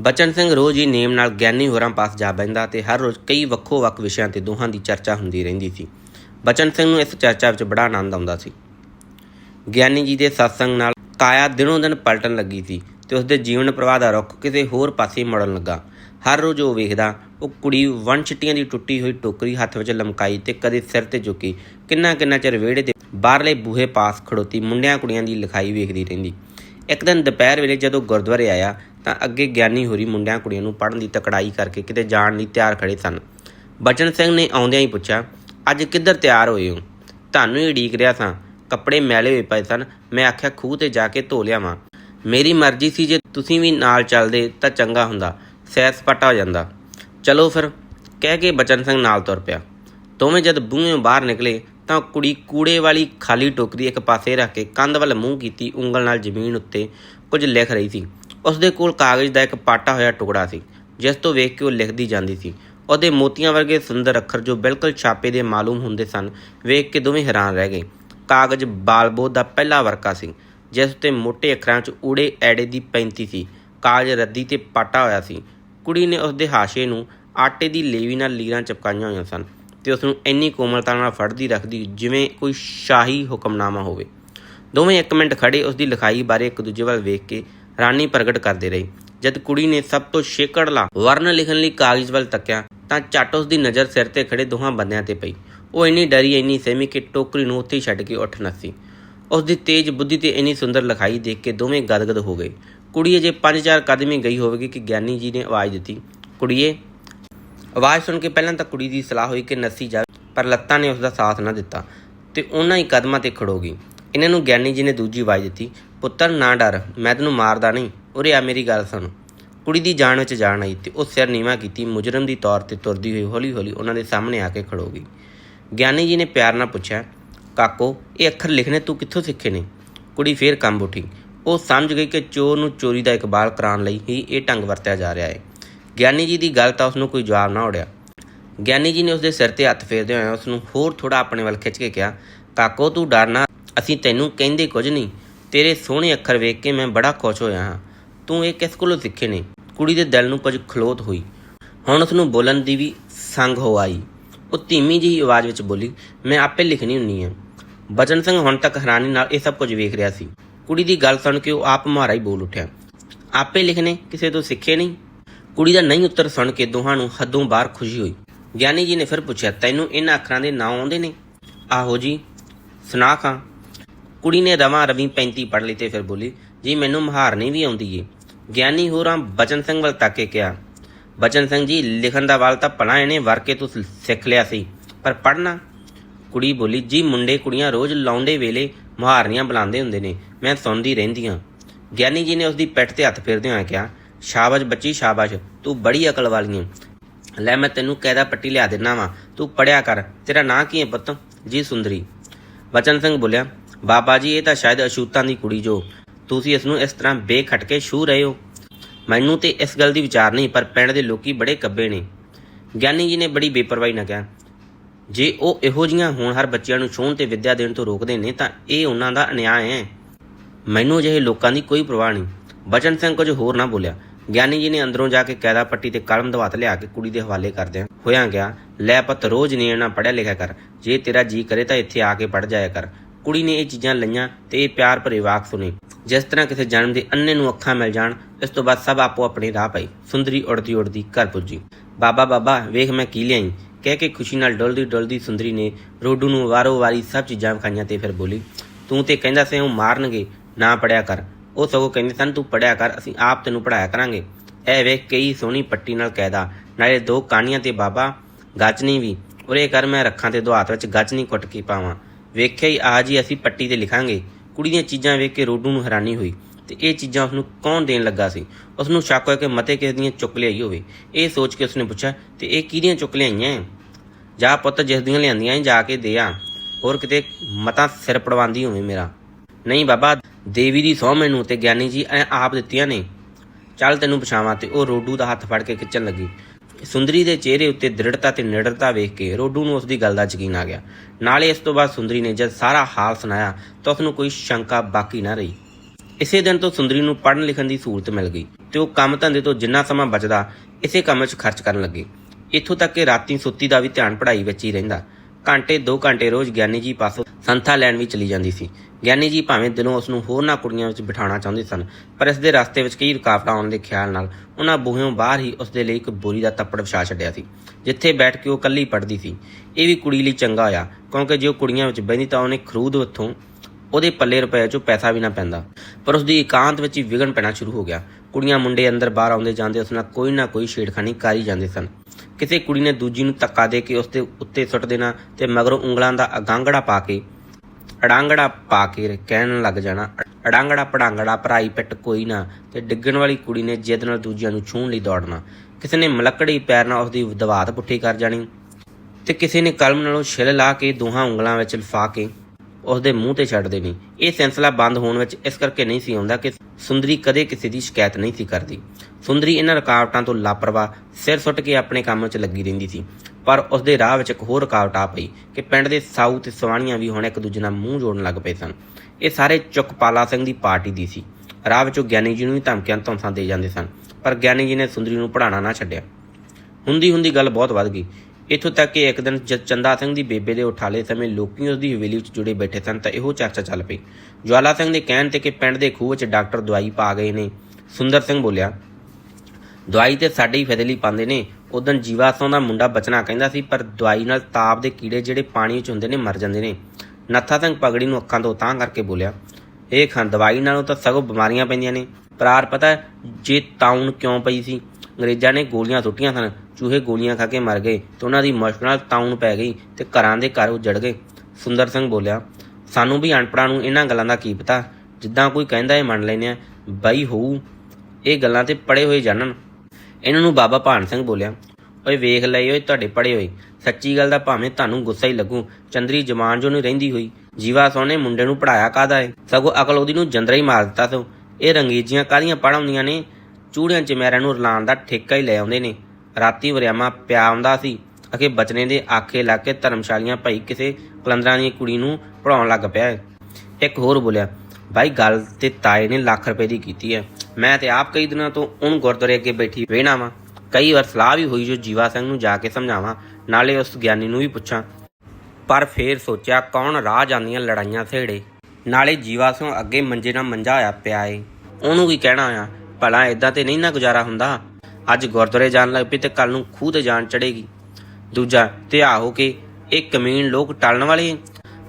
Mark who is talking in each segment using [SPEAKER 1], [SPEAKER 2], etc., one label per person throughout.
[SPEAKER 1] ਬਚਨ ਸਿੰਘ ਰੋਜ਼ ਹੀ ਨੇਮ ਨਾਲ ਗਿਆਨੀ ਹੋਰਾਂ ਪਾਸ ਜਾ ਬੈਂਦਾ ਤੇ ਹਰ ਰੋਜ਼ ਕਈ ਵੱਖੋ ਵੱਖ ਵਿਸ਼ਿਆਂ ਤੇ ਦੋਹਾਂ ਦੀ ਚਰਚਾ ਹੁੰਦੀ ਰਹਿੰਦੀ ਸੀ। ਬਚਨ ਸਿੰਘ ਨੂੰ ਇਸ ਚਰਚਾ ਵਿੱਚ ਬੜਾ ਆਨੰਦ ਆਉਂਦਾ ਸੀ। ਗਿਆਨੀ ਜੀ ਦੇ satsang ਨਾਲ ਕਾਇਆ ਦਿਨੋਂ ਦਿਨ ਪਲਟਣ ਲੱਗੀ ਸੀ ਤੇ ਉਸ ਦੇ ਜੀਵਨ ਪ੍ਰਵਾਹ ਦਾ ਰੁੱਖ ਕਿਸੇ ਹੋਰ ਪਾਸੇ ਮੁੜਨ ਲੱਗਾ। ਹਰ ਰੋਜ਼ ਉਹ ਵੇਖਦਾ, ਉਹ ਕੁੜੀ ਵਣ ਛਿੱਟੀਆਂ ਦੀ ਟੁੱਟੀ ਹੋਈ ਟੋਕਰੀ ਹੱਥ ਵਿੱਚ ਲਮਕਾਈ ਤੇ ਕਦੇ ਸਿਰ ਤੇ ਚੁੱਕੀ, ਕਿੰਨਾ ਕਿੰਨਾ ਚਿਰ ਵਿਹੜੇ ਦੇ ਬਾਹਰਲੇ ਬੂਹੇ ਪਾਸ ਖੜੋਤੀ ਮੁੰਡਿਆਂ ਕੁੜੀਆਂ ਦੀ ਲਿਖਾਈ ਵੇਖਦੀ ਰਹਿੰਦੀ। ਇੱਕ ਦਿਨ ਦੁਪਹਿਰ ਵੇਲੇ ਜਦੋਂ ਗੁਰਦੁਆਰੇ ਆਇਆ ਤਾਂ ਅੱਗੇ ਗਿਆਨੀ ਹੋਰੀ ਮੁੰਡਿਆਂ ਕੁੜੀਆਂ ਨੂੰ ਪੜ੍ਹਨ ਦੀ ਤਕੜਾਈ ਕਰਕੇ ਕਿਤੇ ਜਾਣ ਲਈ ਤਿਆਰ ਖੜੇ ਸਨ। ਬਚਨ ਸਿੰਘ ਨੇ ਆਉਂਦਿਆਂ ਹੀ ਪੁੱਛਿਆ, ਅੱਜ ਕਿੱਧਰ ਤਿਆਰ ਹੋਏ ਹੋ? ਤੁਹਾਨੂੰ ਹੀ ਉਡੀਕ ਰਿਹਾ ਸਾਂ। ਕੱਪੜੇ ਮੈਲੇ ਹੋਏ ਪਏ ਸਨ। ਮੈਂ ਆਖਿਆ, ਖੂਹ ਤੇ ਜਾ ਕੇ ਧੋ ਲਿਆਵਾਂ। ਮੇਰੀ ਮਰਜ਼ੀ ਸੀ ਜੇ ਤੁਸੀਂ ਵੀ ਨਾਲ ਚੱਲਦੇ ਤਾਂ ਚੰਗਾ ਹੁੰਦਾ। ਸੈਰ ਸਪਾਟਾ ਹੋ ਜਾਂਦਾ। ਚਲੋ ਫਿਰ। ਕਹਿ ਕੇ ਬਚਨ ਸਿੰਘ ਨਾਲ ਤੁਰ ਪਿਆ। ਦੋਵੇਂ ਜਦ ਬੂਹੇ ਬਾਹਰ ਨਿਕਲੇ ਤਾਂ ਕੁੜੀ ਕੂੜੇ ਵਾਲੀ ਖਾਲੀ ਟੋਕਰੀ ਇੱਕ ਪਾਸੇ ਰੱਖ ਕੇ ਕੰਧ ਵੱਲ ਮੂੰਹ ਕੀਤੀ, ਉਂਗਲ ਨਾਲ ਜ਼ਮੀਨ ਉੱਤੇ ਕੁਝ ਲਿਖ ਰਹੀ ਸੀ। ਉਸ ਦੇ ਕੋਲ ਕਾਗਜ਼ ਦਾ ਇੱਕ ਪਾਟਾ ਹੋਇਆ ਟੁਕੜਾ ਸੀ, ਜਿਸ ਤੋਂ ਵੇਖ ਕੇ ਉਹ ਲਿਖਦੀ ਜਾਂਦੀ ਸੀ। ਉਹਦੇ ਮੋਤੀਆਂ ਵਰਗੇ ਸੁੰਦਰ ਅੱਖਰ ਜੋ ਬਿਲਕੁਲ ਛਾਪੇ ਦੇ ਮਾਲੂਮ ਹੁੰਦੇ ਸਨ, ਵੇਖ ਕੇ ਦੋਵੇਂ ਹੈਰਾਨ ਰਹਿ ਗਏ। ਕਾਗਜ਼ ਬਾਲਬੋ ਦਾ ਪਹਿਲਾ ਵਰਕਾ ਸੀ, ਜਿਸ ਉੱਤੇ ਮੋٹے ਅੱਖਰਾਂ 'ਚ ਊੜੇ ਐੜੇ ਦੀ ਪੈਂਤੀ ਸੀ। ਕਾਗਜ਼ ਰੱਦੀ ਤੇ ਪਾਟਾ ਹੋਇਆ ਸੀ। ਕੁੜੀ ਨੇ ਉਸ ਦੇ ਹਾਸ਼ੇ ਨੂੰ ਆਟੇ ਦੀ ਲੇਵੀ ਨਾਲ ਲੀਰਾਂ ਚਪਕਾਈਆਂ ਹੋਈਆਂ ਸਨ ਤੇ ਉਸ ਨੂੰ ਇੰਨੀ ਕੋਮਲਤਾ ਨਾਲ ਫੜਦੀ ਰੱਖਦੀ ਜਿਵੇਂ ਕੋਈ ਸ਼ਾਹੀ ਹੁਕਮਨਾਮਾ ਹੋਵੇ। ਦੋਵੇਂ ਇੱਕ ਮਿੰਟ ਖੜੇ ਉਸ ਦੀ ਲਿਖਾਈ ਬਾਰੇ ਇੱਕ ਦੂਜੇ ਵੱਲ ਵੇਖ ਕੇ ਰਾਨੀ ਪ੍ਰਗਟ ਕਰਦੇ ਰਹੇ। ਜਦ ਕੁੜੀ ਨੇ ਸਭ ਤੋਂ ਛੇਕੜਲਾ ਵਰਨ ਲਿਖਣ ਲਈ ਕਾਗਜ਼ ਵੱਲ ਤੱਕਿਆ, ਤਾਂ ਝੱਟ ਉਸ ਦੀ ਨਜ਼ਰ ਸਿਰ ਤੇ ਖੜੇ ਦੋਹਾਂ ਬੰਦਿਆਂ ਤੇ ਪਈ। ਉਹ ਇੰਨੀ ਡਰੀ, ਇੰਨੀ ਸਹਿਮੀ ਕਿ ਟੋਕਰੀ ਨੂੰ ਉੱਥੇ ਛੱਡ ਕੇ ਉੱਠ ਨੱਸੀ। ਉਸ ਦੀ ਤੇਜ਼ ਬੁੱਧੀ ਤੇ ਇੰਨੀ ਸੁੰਦਰ ਲਿਖਾਈ ਦੇਖ ਕੇ ਦੋਵੇਂ ਗਦਗਦ ਹੋ ਗਏ। ਕੁੜੀ ਅਜੇ 5-4 ਕਦਮ ਗਈ ਹੋਵੇਗੀ ਕਿ ਗਿਆਨੀ ਜੀ ਨੇ ਆਵਾਜ਼ ਦਿੱਤੀ, ਕੁੜੀਏ। ਆਵਾਜ਼ ਸੁਣ ਕੇ ਪਹਿਲਾਂ ਤਾਂ ਕੁੜੀ ਦੀ ਸਲਾਹ ਹੋਈ ਕਿ ਨੱਸੀ ਜਾ ਪਰ ਲੱਤਾਂ ਨੇ ਉਸ ਦਾ ਸਾਥ ਨਾ ਦਿੱਤਾ ਤੇ ਉਹਨਾਂ ਹੀ ਕਦਮਾਂ ਤੇ ਖੜੋ ਗਈ। ਇਹਨਾਂ ਨੂੰ ਗਿਆਨੀ ਜੀ ਨੇ ਦੂਜੀ ਆਵਾਜ਼ ਦਿੱਤੀ, ਪੁੱਤਰ, ਨਾ ਡਰ, ਮੈਂ ਤੈਨੂੰ ਮਾਰਦਾ ਨਹੀਂ। ਉਰੇ ਆ ਮੇਰੀ ਗੱਲ ਸੁਣ। ਕੁੜੀ ਦੀ ਜਾਨ ਵਿੱਚ ਜਾਨ ਆਈ ਤੇ ਉਹ ਸਿਰ ਨੀਵਾ ਕੀਤੀ, ਮੁਜਰਮ ਦੀ ਤੌਰ ਤੇ ਤੁਰਦੀ ਹੋਈ ਹੌਲੀ-ਹੌਲੀ ਉਹਨਾਂ ਦੇ ਸਾਹਮਣੇ ਆ ਕੇ ਖੜੋ ਗਈ। ਗਿਆਨੀ ਜੀ ਨੇ ਪਿਆਰ ਨਾਲ ਪੁੱਛਿਆ, ਕਾਕੋ, ਇਹ ਅੱਖਰ ਲਿਖਣੇ ਤੂੰ ਕਿੱਥੋਂ ਸਿੱਖੇ ਨੇ? ਕੁੜੀ ਫੇਰ ਕੰਬ ਉੱਠੀ। ਉਹ ਸਮਝ ਗਈ ਕਿ ਚੋਰ ਨੂੰ ਚੋਰੀ ਦਾ ਇਕਬਾਲ ਕਰਾਉਣ ਲਈ ਹੀ ਇਹ ਢੰਗ ਵਰਤਿਆ ਜਾ ਰਿਹਾ ਹੈ ਗਿਆਨੀ ਜੀ ਦੀ ਗੱਲ ਤਾਂ ਉਸ ਨੂੰ ਕੋਈ ਜਵਾਬ ਨਾ ਉੜਿਆ। ਗਿਆਨੀ ਜੀ ਨੇ ਉਸ ਦੇ ਸਿਰ ਤੇ ਹੱਥ ਫੇਰਦੇ ਹੋਏ ਉਸ ਨੂੰ ਹੋਰ ਥੋੜਾ ਆਪਣੇ ਵੱਲ ਖਿੱਚ ਕੇ ਕਿਹਾ, ਕਾਕੋ, ਤੂੰ ਡਰਨਾ ਅਸੀਂ ਤੈਨੂੰ ਕਹਿੰਦੇ ਕੁਝ ਨਹੀਂ। ਤੇਰੇ ਸੋਹਣੇ ਅੱਖਰ ਵੇਖ ਕੇ ਮੈਂ ਬੜਾ ਖੁਸ਼ ਹੋਇਆ ਹਾਂ। ਤੂੰ ਇਹ ਕਿਸ ਕੋਲੋਂ ਸਿੱਖੇ ਨੇ? ਕੁੜੀ ਦੇ ਦਿਲ ਨੂੰ ਕੁਝ ਖਲੋਤ ਹੋਈ। ਹੁਣ ਉਸ ਨੂੰ ਬੋਲਣ ਦੀ ਵੀ ਸੰਗ ਹੋ ਆਈ। ਉਹ ਧੀਮੀ ਜਿਹੀ ਆਵਾਜ਼ ਵਿੱਚ ਬੋਲੀ, ਮੈਂ ਆਪੇ ਲਿਖਣੀ ਹੁੰਨੀ ਆ। ਬਚਨ ਸਿੰਘ ਹੁਣ ਤੱਕ ਹੈਰਾਨੀ ਨਾਲ ਇਹ ਸਭ ਕੁਝ ਵੇਖ ਰਿਹਾ ਸੀ। ਕੁੜੀ ਦੀ ਗੱਲ ਸੁਣ ਕੇ ਉਹ ਆਪ ਮਾਰਾ ਹੀ ਬੋਲ ਉੱਠਿਆ। ਆਪੇ ਲਿਖਣੇ, ਕਿਸੇ ਤੋਂ ਸਿੱਖੇ ਨਹੀਂ? ਕੁੜੀ ਦਾ ਨਹੀਂ ਉੱਤਰ ਸੁਣ ਕੇ ਦੋਹਾਂ ਨੂੰ ਹੱਦੋਂ ਬਾਹਰ ਖੁਸ਼ੀ ਹੋਈ। ਗਿਆਨੀ ਜੀ ਨੇ ਫਿਰ ਪੁੱਛਿਆ, ਤੈਨੂੰ ਇਹਨਾਂ ਅੱਖਰਾਂ ਦੇ ਨਾਂ ਆਉਂਦੇ ਨੇ? ਆਹੋ ਜੀ ਸੁਣਾ ਕੁੜੀ ਨੇ ਰਵਾਂ ਰਵੀ 35 ਪੜ ਲਈ ਤੇ ਫਿਰ ਬੋਲੀ, ਜੀ, ਮੈਨੂੰ ਮਹਾਰਨੀ ਵੀ ਆਉਂਦੀ ਏ। ਗਿਆਨੀ ਹੋਰਾਂ ਬਚਨ ਸਿੰਘ ਵੱਲ ਤੱਕ ਕੇ ਕਿਹਾ, ਬਚਨ ਸਿੰਘ ਜੀ, ਲਿਖਣ ਦਾ ਵਾਲ ਤਾਂ ਪੜਾ ਇਹਨੇ ਵਰ ਕੇ ਤੂੰ ਸਿੱਖ ਲਿਆ ਸੀ, ਪਰ ਪੜਨਾ ਕੁੜੀ ਬੋਲੀ, ਜੀ, ਮੁੰਡੇ ਕੁੜੀਆਂ ਰੋਜ਼ ਲਾਉਂਦੇ ਵੇਲੇ ਮੁਹਾਰਨੀਆਂ ਬੁਲਾਉਂਦੇ ਹੁੰਦੇ ਨੇ, ਮੈਂ ਸੁਣਦੀ ਰਹਿੰਦੀ ਹਾਂ ਗਿਆਨੀ ਜੀ ਨੇ ਉਸ ਦੀ ਪਿੱਠ ਤੇ ਹੱਥ ਫੇਰਦੇ ਹੋਇਆ ਕਿਹਾ, ਸ਼ਾਬਾਸ਼ ਬੱਚੀ, ਸ਼ਾਬਾਸ਼, ਤੂੰ ਬੜੀ ਅਕਲ ਵਾਲੀ ਹੈ ਲੈ, ਮੈਂ ਤੈਨੂੰ ਕਾਇਦਾ ਪੱਟੀ ਲਿਆ ਦੇਣਾ ਵਾ, ਤੂੰ ਪੜਿਆ ਕਰ, ਤੇਰਾ ਨਾਂ ਕੀ ਹੈ ਪੁੱਤ? ਜੀ, ਸੁੰਦਰੀ। ਬਚਨ ਸਿੰਘ ਬੋਲਿਆ ਬਾਬਾ ਜੀ, ਇਹ ਤਾਂ ਸ਼ਾਇਦ ਅਸ਼ੂਤਾਂ ਦੀ ਕੁੜੀ ਜੋ। ਤੁਸੀਂ ਇਸ ਨੂੰ ਇਸ ਤਰ੍ਹਾਂ ਬੇਖਟ ਕੇ ਛੂ ਰਹੇ ਹੋ। ਮੈਨੂੰ ਤੇ ਇਸ ਗੱਲ ਦੀ ਵਿਚਾਰ ਨਹੀਂ, ਪਰ ਪਿੰਡ ਦੇ ਲੋਕੀ ਬੜੇ ਕੱਬੇ ਨੇ। ਗਿਆਨੀ ਜੀ ਨੇ ਬੜੀ ਬੇਪਰਵਾਹੀ ਨਾਲ ਕਿਹਾ, ਜੇ ਉਹ ਇਹੋ ਜੀਆਂ ਹੋਣਹਾਰ ਬੱਚਿਆਂ ਨੂੰ ਛੋਹਣ ਤੇ ਵਿੱਦਿਆ ਦੇਣ ਤੋਂ ਰੋਕਦੇ ਨੇ, ਤਾਂ ਇਹ ਉਹਨਾਂ ਦਾ ਅਨਿਆਂ ਹੈ। ਮੈਨੂੰ ਅਜਿਹੇ ਲੋਕਾਂ ਦੀ ਕੋਈ ਪਰਵਾਹ ਨਹੀਂ। ਬਚਨ ਸਿੰਘ ਕੁਝ ਹੋਰ ਨਾ ਬੋਲਿਆ। ਗਿਆਨੀ ਜੀ ਨੇ ਅੰਦਰੋਂ ਜਾ ਕੇ ਕੈਦਾ ਪੱਟੀ ਤੇ ਕਲਮ ਦਵਾਤ ਲਿਆ ਕੇ ਕੁੜੀ ਦੇ ਹਵਾਲੇ ਕਰਦਿਆਂ ਹੋਇਆਂ ਗਿਆ ਲੈ ਪੁੱਤ, ਰੋਜ਼ ਨੇ ਨਾ ਪੜਿਆ ਲਿਖਿਆ ਕਰ। ਜੇ ਤੇਰਾ ਜੀ ਕਰੇ ਤਾਂ ਇੱਥੇ ਆ ਕੇ ਪੜ ਜਾਇਆ ਕਰ। ਕੁੜੀ ਨੇ ਇਹ ਚੀਜ਼ਾਂ ਲਈਆਂ ਤੇ ਇਹ ਪਿਆਰ ਭਰੇ ਵਾਕ ਸੁਣੇ ਜਿਸ ਤਰ੍ਹਾਂ ਕਿਸੇ ਜਨਮ ਦੇ ਅੰਨੇ ਨੂੰ ਅੱਖਾਂ ਮਿਲ ਜਾਣ, ਇਸ ਤੋਂ ਬਾਅਦ ਸਭ ਆਪੋ ਆਪਣੇ ਰਾਹ ਪਏ। ਸੁੰਦਰੀ ਉੜਦੀ ਉੜਦੀ ਘਰ ਪੁੱਜੀ। ਬਾਬਾ ਬਾਬਾ, ਵੇਖ ਮੈਂ ਕੀ ਲਿਆਈ। ਕਹਿ ਕੇ ਖੁਸ਼ੀ ਨਾਲ ਡੁੱਲਦੀ ਡੁੱਲਦੀ ਸੁੰਦਰੀ ਨੇ ਰੋਡੂ ਨੂੰ ਵਾਰੋ ਵਾਰੀ ਸਭ ਚੀਜ਼ਾਂ ਵਿਖਾਈਆਂ ਤੇ ਫਿਰ ਬੋਲੀ, ਤੂੰ ਤੇ ਕਹਿੰਦਾ ਸੀ ਉਹ ਮਾਰਨਗੇ, ਨਾ ਪੜਿਆ ਕਰ। ਉਹ ਸਗੋਂ ਕਹਿੰਦੇ ਸਨ, ਤੂੰ ਪੜਿਆ ਕਰ, ਅਸੀਂ ਆਪ ਤੈਨੂੰ ਪੜਾਇਆ ਕਰਾਂਗੇ। ਇਹ ਵੇਖ ਕਈ ਸੋਹਣੀ ਪੱਟੀ ਨਾਲ ਕਹਿਦਾ, ਨਾਲੇ ਦੋ ਕਹਾਣੀਆਂ ਤੇ ਬਾਬਾ ਗੱਚਨੀ ਵੀ। ਉਰੇ ਕਰ ਮੈਂ ਰੱਖਾਂ ਤੇ ਦੁਹਾਤ ਵਿੱਚ ਗੱਚਨੀ ਕੁੱਟ ਕੇ ਪਾਵਾਂ। ਵੇਖਿਆ ਹੀ ਆ ਜੀ ਅਸੀਂ ਪੱਟੀ ਤੇ ਲਿਖਾਂਗੇ। ਕੁੜੀ ਦੀਆਂ ਚੀਜ਼ਾਂ ਵੇਖ ਕੇ ਰੋਡੂ ਨੂੰ ਹੈਰਾਨੀ ਹੋਈ ਤੇ ਇਹ ਚੀਜ਼ਾਂ ਉਸਨੂੰ ਕੌਣ ਦੇਣ ਲੱਗਾ ਸੀ? ਉਸ ਨੂੰ ਸ਼ੱਕ ਹੋਇਆ ਕਿ ਮਤੇ ਕਿਸ ਦੀਆਂ ਚੁੱਕ ਲਿਆਈ ਹੋਵੇ। ਇਹ ਸੋਚ ਕੇ ਉਸਨੇ ਪੁੱਛਿਆ, ਤੇ ਇਹ ਕਿਹਦੀਆਂ ਚੁੱਕ ਲਿਆਈਆਂ ਜਾ ਪੁੱਤ, ਜਿਸ ਦੀਆਂ ਲਿਆਂਦੀਆਂ ਏ ਜਾ ਕੇ ਦੇ ਆ। ਹੋਰ ਕਿਤੇ ਮਤਾ ਸਿਰ ਪੜਵਾਉਂਦੀ ਹੋਵੇ ਮੇਰਾ। ਨਹੀਂ ਬਾਬਾ, ਦੇਵੀ ਦੀ ਸਹੁੰ ਮੈਨੂੰ ਤੇ ਗਿਆਨੀ ਜੀ ਐ ਆਪ ਦਿੱਤੀਆਂ ਨੇ। ਚੱਲ ਤੈਨੂੰ ਪਛਾਵਾਂ। ਤੇ ਉਹ ਰੋਡੂ ਦਾ ਹੱਥ ਫੜ ਕੇ ਖਿੱਚਣ ਲੱਗੀ। ਸੁੰਦਰੀ ਦੇ ਚਿਹਰੇ ਉੱਤੇ ਦ੍ਰਿੜਤਾ ਤੇ ਨਿਡਰਤਾ ਵੇਖ ਕੇ ਰੋਡੂ ਨੂੰ ਉਸ ਦੀ ਗੱਲ ਦਾ ਯਕੀਨ ਆ ਗਿਆ। ਨਾਲੇ ਇਸ ਤੋਂ ਬਾਅਦ ਸੁੰਦਰੀ ਨੇ ਜਦ ਸਾਰਾ ਹਾਲ ਸੁਣਾਇਆ ਤਾਂ ਉਸ ਨੂੰ ਕੋਈ ਸ਼ੰਕਾ ਬਾਕੀ ਨਾ ਰਹੀ। ਇਸੇ ਦਿਨ ਤੋਂ ਸੁੰਦਰੀ ਨੂੰ ਪੜ੍ਹਨ ਲਿਖਣ ਦੀ ਸਹੂਲਤ ਮਿਲ ਗਈ ਤੇ ਉਹ ਕੰਮ ਧੰਦੇ ਤੋਂ ਜਿੰਨਾ ਸਮਾਂ ਬਚਦਾ ਇਸੇ ਕੰਮ 'ਚ ਖਰਚ ਕਰਨ ਲੱਗੇ। ਇੱਥੋਂ ਤੱਕ ਕਿ ਰਾਤੀ ਸੁੱਤੀ ਦਾ ਵੀ ਧਿਆਨ ਪੜ੍ਹਾਈ ਵਿੱਚ ਹੀ ਰਹਿੰਦਾ। ਘੰਟੇ 2 ਘੰਟੇ ਰੋਜ਼ ਗਿਆਨੀ ਜੀ ਪਾਸੋਂ ਸੰਥਾ ਲੈਣ ਵੀ ਚਲੀ ਜਾਂਦੀ ਸੀ। ਗਿਆਨੀ ਜੀ ਭਾਵੇਂ ਦਿਲੋਂ ਉਸ ਨੂੰ ਹੋਰਨਾਂ ਕੁੜੀਆਂ ਵਿੱਚ ਬਿਠਾਉਣਾ ਚਾਹੁੰਦੇ ਸਨ, ਪਰ ਇਸ ਦੇ ਰਸਤੇ ਵਿੱਚ ਕਈ ਰੁਕਾਵਟਾਂ ਆਉਣ ਦੇ ਖਿਆਲ ਨਾਲ ਉਹਨਾਂ ਬੂਹਿਓਂ ਬਾਹਰ ਹੀ ਉਸ ਦੇ ਲਈ ਇੱਕ ਬੋਰੀ ਦਾ ਤੱਪੜ ਵਿਛਾ ਛੱਡਿਆ ਸੀ, ਜਿੱਥੇ ਬੈਠ ਕੇ ਉਹ ਇਕੱਲੀ ਪੜ੍ਹਦੀ ਸੀ। ਇਹ ਵੀ ਕੁੜੀ ਲਈ ਚੰਗਾ ਹੋਇਆ, ਕਿਉਂਕਿ ਜੇ ਉਹ ਕੁੜੀਆਂ ਵਿੱਚ ਬਹਿੰਦੀ ਤਾਂ ਉਹਨੇ ਖਰੂਦ ਉੱਥੋਂ ਉਹਦੇ ਪੱਲੇ ਰੁਪਏ ਚੋਂ ਪੈਸਾ ਵੀ ਨਾ ਪੈਂਦਾ। ਪਰ ਉਸ ਦੀ ਇਕਾਂਤ ਵਿੱਚ ਹੀ ਵਿਗਣ ਪੈਣਾ ਸ਼ੁਰੂ ਹੋ ਗਿਆ। ਕੁੜੀਆਂ ਮੁੰਡੇ ਅੰਦਰ ਬਾਹਰ ਆਉਂਦੇ ਜਾਂਦੇ ਉਸ ਨਾਲ ਕੋਈ ਨਾ ਕੋਈ ਛੇੜਖਾਨੀ ਕਰ ਹੀ ਜਾਂਦੇ ਸਨ। ਕਿਸੇ ਕੁੜੀ ਨੇ ਦੂਜੀ ਨੂੰ ਧੱਕਾ ਦੇ ਕੇ ਉਸ ਦੇ ਉੱਤੇ ਸੁੱਟ ਦੇਣਾ ਤੇ ਮਗਰੋਂ ਉਂਗਲਾਂ ਦਾ ਅਗਾਂਗੜਾ ਪਾ ਕੇ ਅੜਾਂਗੜਾ ਪਾ ਕੇ ਕਹਿਣ ਲੱਗ ਜਾਣਾ, ਅੜਾਂਗੜਾ ਪੜਾਂਗੜਾ ਭਰਾਈ ਪਿੱਟ ਕੋਈ ਨਾ ਤੇ ਡਿੱਗਣ ਵਾਲੀ ਕੁੜੀ ਨੇ ਜਿੱਦ ਨਾਲ ਦੂਜਿਆਂ ਨੂੰ ਛੂਹਣ ਲਈ ਦੌੜਨਾ। ਕਿਸੇ ਨੇ ਮਲੱਕੜੀ ਪੈਰ ਨਾਲ ਉਸ ਦੀ ਦਵਾਤ ਪੁੱਠੀ ਕਰ ਜਾਣੀ ਤੇ ਕਿਸੇ ਨੇ ਕਲਮ ਨਾਲੋਂ ਛਿੱਲ ਲਾ ਕੇ ਦੋਹਾਂ ਉਂਗਲਾਂ ਵਿੱਚ ਲਫਾ ਕੇ ਉਸ ਦੇ ਮੂੰਹ ਤੇ ਛੱਡ ਦੇਣੀ। ਇਹ ਸਿਲਸਿਲਾ ਬੰਦ ਹੋਣ ਵਿੱਚ ਇਸ ਕਰਕੇ ਨਹੀਂ ਸੀ ਆਉਂਦਾ ਕਿ ਸੁੰਦਰੀ ਕਦੇ ਕਿਸੇ ਦੀ ਸ਼ਿਕਾਇਤ ਨਹੀਂ ਸੀ ਕਰਦੀ। ਸੁੰਦਰੀ ਇਹਨਾਂ ਰੁਕਾਵਟਾਂ ਤੋਂ ਲਾਪਰਵਾਹ ਸਿਰ ਸੁੱਟ ਕੇ ਆਪਣੇ ਕੰਮ ਵਿੱਚ ਲੱਗੀ ਰਹਿੰਦੀ ਸੀ। ਪਰ ਉਸ ਦੇ ਰਾਹ ਵਿੱਚ ਇੱਕ ਹੋਰ ਰੁਕਾਵਟ ਆ ਪਈ ਕਿ ਪਿੰਡ ਦੇ ਸਾਊ ਤੇ ਸਵਾਣੀਆਂ ਵੀ ਹੁਣ ਇੱਕ ਦੂਜੇ ਨਾਲ ਮੂੰਹ ਜੋੜਨ ਲੱਗ ਪਏ ਸਨ। ਇਹ ਸਾਰੇ ਚੁੱਕਪਾਲਾ ਸਿੰਘ ਦੀ ਪਾਰਟੀ ਦੀ ਸੀ। ਰਾਹ ਵਿੱਚੋਂ ਗਿਆਨੀ ਜੀ ਨੂੰ ਵੀ ਧਮਕੀਆਂ ਧੌਂਸਾਂ ਦੇ ਜਾਂਦੇ ਸਨ, ਪਰ ਗਿਆਨੀ ਜੀ ਨੇ ਸੁੰਦਰੀ ਨੂੰ ਪੜਾਉਣਾ ਨਾ ਛੱਡਿਆ। ਹੁੰਦੀ ਹੁੰਦੀ ਗੱਲ ਬਹੁਤ ਵੱਧ ਗਈ। ਇੱਥੋਂ ਤੱਕ ਕਿ ਇੱਕ ਦਿਨ ਜਦ ਚੰਦਾ ਸਿੰਘ ਦੀ ਬੇਬੇ ਦੇ ਉਠਾਲੇ ਸਮੇਂ ਲੋਕੀ ਉਸ ਦੀ ਹਵੇਲੀ ਵਿੱਚ ਜੁੜੇ ਬੈਠੇ ਸਨ ਤਾਂ ਇਹੋ ਚਰਚਾ ਚੱਲ ਪਈ। ਜਵਾਲਾ ਸਿੰਘ ਦੇ ਕਹਿਣ ਤੇ ਕਿ ਪਿੰਡ ਦੇ ਖੂਹ ਵਿੱਚ ਡਾਕਟਰ ਦਵਾਈ ਪਾ ਗਏ ਨੇ, ਸੁੰਦਰ ਸਿੰਘ ਬੋਲਿਆ ਦਵਾਈ ਤੇ ਸਾਡੇ ਹੀ ਫਾਇਦੇ ਲਈ ਪਾਉਂਦੇ ਨੇ। ਉਦੋਂ ਜੀਵਾਸੋਂ ਦਾ ਮੁੰਡਾ ਬਚਣਾ ਕਹਿੰਦਾ ਸੀ, ਪਰ ਦਵਾਈ ਨਾਲ ਤਾਪ ਦੇ ਕੀੜੇ ਜਿਹੜੇ ਪਾਣੀ ਵਿੱਚ ਹੁੰਦੇ ਨੇ, ਮਰ ਜਾਂਦੇ ਨੇ। ਨੱਥਾ ਸਿੰਘ ਪਗੜੀ ਨੂੰ ਅੱਖਾਂ ਤੋਂ ਤਾਂ ਕਰਕੇ ਬੋਲਿਆ, ਇਹ ਖਾਂ, ਦਵਾਈ ਨਾਲੋਂ ਤਾਂ ਸਗੋਂ ਬਿਮਾਰੀਆਂ ਪੈਂਦੀਆਂ ਨੇ। ਪਰਾਰ ਪਤਾ ਜੇ ਤਾਉਣ ਕਿਉਂ ਪਈ ਸੀ? ਅੰਗਰੇਜ਼ਾਂ ਨੇ ਗੋਲੀਆਂ ਸੁੱਟੀਆਂ ਸਨ, ਚੂਹੇ ਗੋਲੀਆਂ ਖਾ ਕੇ ਮਰ ਗਏ ਤੇ ਉਹਨਾਂ ਦੀ ਮੁਸ਼ਕ ਨਾਲ ਤਾਉਣ ਪੈ ਗਈ ਤੇ ਘਰਾਂ ਦੇ ਘਰ ਉਜੜ ਗਏ। ਸੁੰਦਰ ਸਿੰਘ ਬੋਲਿਆ, ਸਾਨੂੰ ਵੀ ਅਨਪੜਾਂ ਨੂੰ ਇਹਨਾਂ ਗੱਲਾਂ ਦਾ ਕੀ ਪਤਾ? ਜਿੱਦਾਂ ਕੋਈ ਕਹਿੰਦਾ ਇਹ ਮੰਨ ਲੈਨੇ ਆ, ਬਈ ਹੋਊ, ਇਹ ਗੱਲਾਂ ਤੇ ਪੜੇ ਹੋਏ ਜਾਣਨ ਇਹਨਾਂ ਨੂੰ ਬਾਬਾ ਭਾਨ ਸਿੰਘ ਬੋਲਿਆ, ਓਏ ਵੇਖ ਲਈ ਓਏ ਤੁਹਾਡੇ ਪੜੇ ਹੋਏ, ਸੱਚੀ ਗੱਲ ਦਾ ਭਾਵੇਂ ਤੁਹਾਨੂੰ ਗੁੱਸਾ ਹੀ ਲੱਗੂ, ਚੰਦਰੀ ਜਮਾਨ ਜੋ ਨਹੀਂ ਰਹਿੰਦੀ ਹੋਈ, ਜੀਵਾ ਸੋਨੇ ਮੁੰਡੇ ਨੂੰ ਪੜਾਇਆ ਕਾਦਾ ਏ? ਸਗੋਂ ਅਕਲ ਉਹਦੀ ਨੂੰ ਜੰਦਰਾ ਹੀ ਮਾਰ ਦਿੱਤਾ ਸੋ ਇਹ ਰੰਗੀਜੀਆਂ ਕਾਹਦੀਆਂ ਪੜਾਉਂਦੀਆਂ ਨੇ? ਚੂੜਿਆਂ ਚ ਮੈਰਾਂ ਨੂੰ ਰਲਾਉਣ ਦਾ ਠੇਕਾ ਹੀ ਲੈ ਆਉਂਦੇ ਨੇ। ਰਾਤੀ ਵਰਿਆਮਾ ਪਿਆ ਆਉਂਦਾ ਸੀ ਅਕੇ ਬਚਨੇ ਦੇ ਆਖੇ ਲਾ ਕੇ ਧਰਮਸ਼ਾਲੀਆਂ ਭਾਈ ਕਿਸੇ ਕਲੰਦਰਾਂ ਦੀ ਕੁੜੀ ਨੂੰ ਪੜਾਉਣ ਲੱਗ ਪਿਆ ਏ। ਇੱਕ ਹੋਰ ਬੋਲਿਆ ਬਾਈ ਗੱਲ ਤੇ ਤਾਏ ਨੇ ਲੱਖ ਰੁਪਏ ਦੀ ਕੀਤੀ ਹੈ। ਮੈਂ ਤੇ ਆਪ ਕਈ ਦਿਨਾਂ ਤੋਂ ਉਹਨ ਗੁਰਦੁਆਰੇ ਅੱਗੇ ਬੈਠੀ ਵੇਣਾ ਵਾਂ। ਕਈ ਵਾਰ ਸਲਾਹ ਵੀ ਹੋਈ ਜੋ ਜੀਵਾ ਸਿੰਘ ਨੂੰ ਜਾ ਕੇ ਸਮਝਾਵਾਂ, ਨਾਲੇ ਉਸ ਗਿਆਨੀ ਨੂੰ ਵੀ ਪੁੱਛਾਂ। ਪਰ ਫੇਰ ਸੋਚਿਆ ਕੌਣ ਰਾਹ ਜਾਂਦੀਆਂ ਲੜਾਈਆਂ ਥੇੜੇ ਨਾਲੇ ਜੀਵਾ ਸਿੰਘ ਅੱਗੇ ਮੰਜੇ ਨਾਲ ਮੰਜਾ ਹੋਇਆ ਪਿਆ ਏ। ਉਹਨੂੰ ਕੀ ਕਹਿਣਾ ਆ, ਭਲਾ ਇਦਾਂ ਤੇ ਨਹੀਂ ਨਾ ਗੁਜ਼ਾਰਾ ਹੁੰਦਾ। ਅੱਜ ਗੁਰਦੁਆਰੇ ਜਾਣ ਲੱਗ ਪਈ ਤੇ ਕੱਲ ਨੂੰ ਖੂਹ ਤੇ ਜਾਣ ਚੜੇਗੀ ਦੂਜਾ ਧਿਆ ਹੋ ਕੇ ਇਹ ਕਮੀਨ ਲੋਕ ਟਲਣ ਵਾਲੇ ਏ।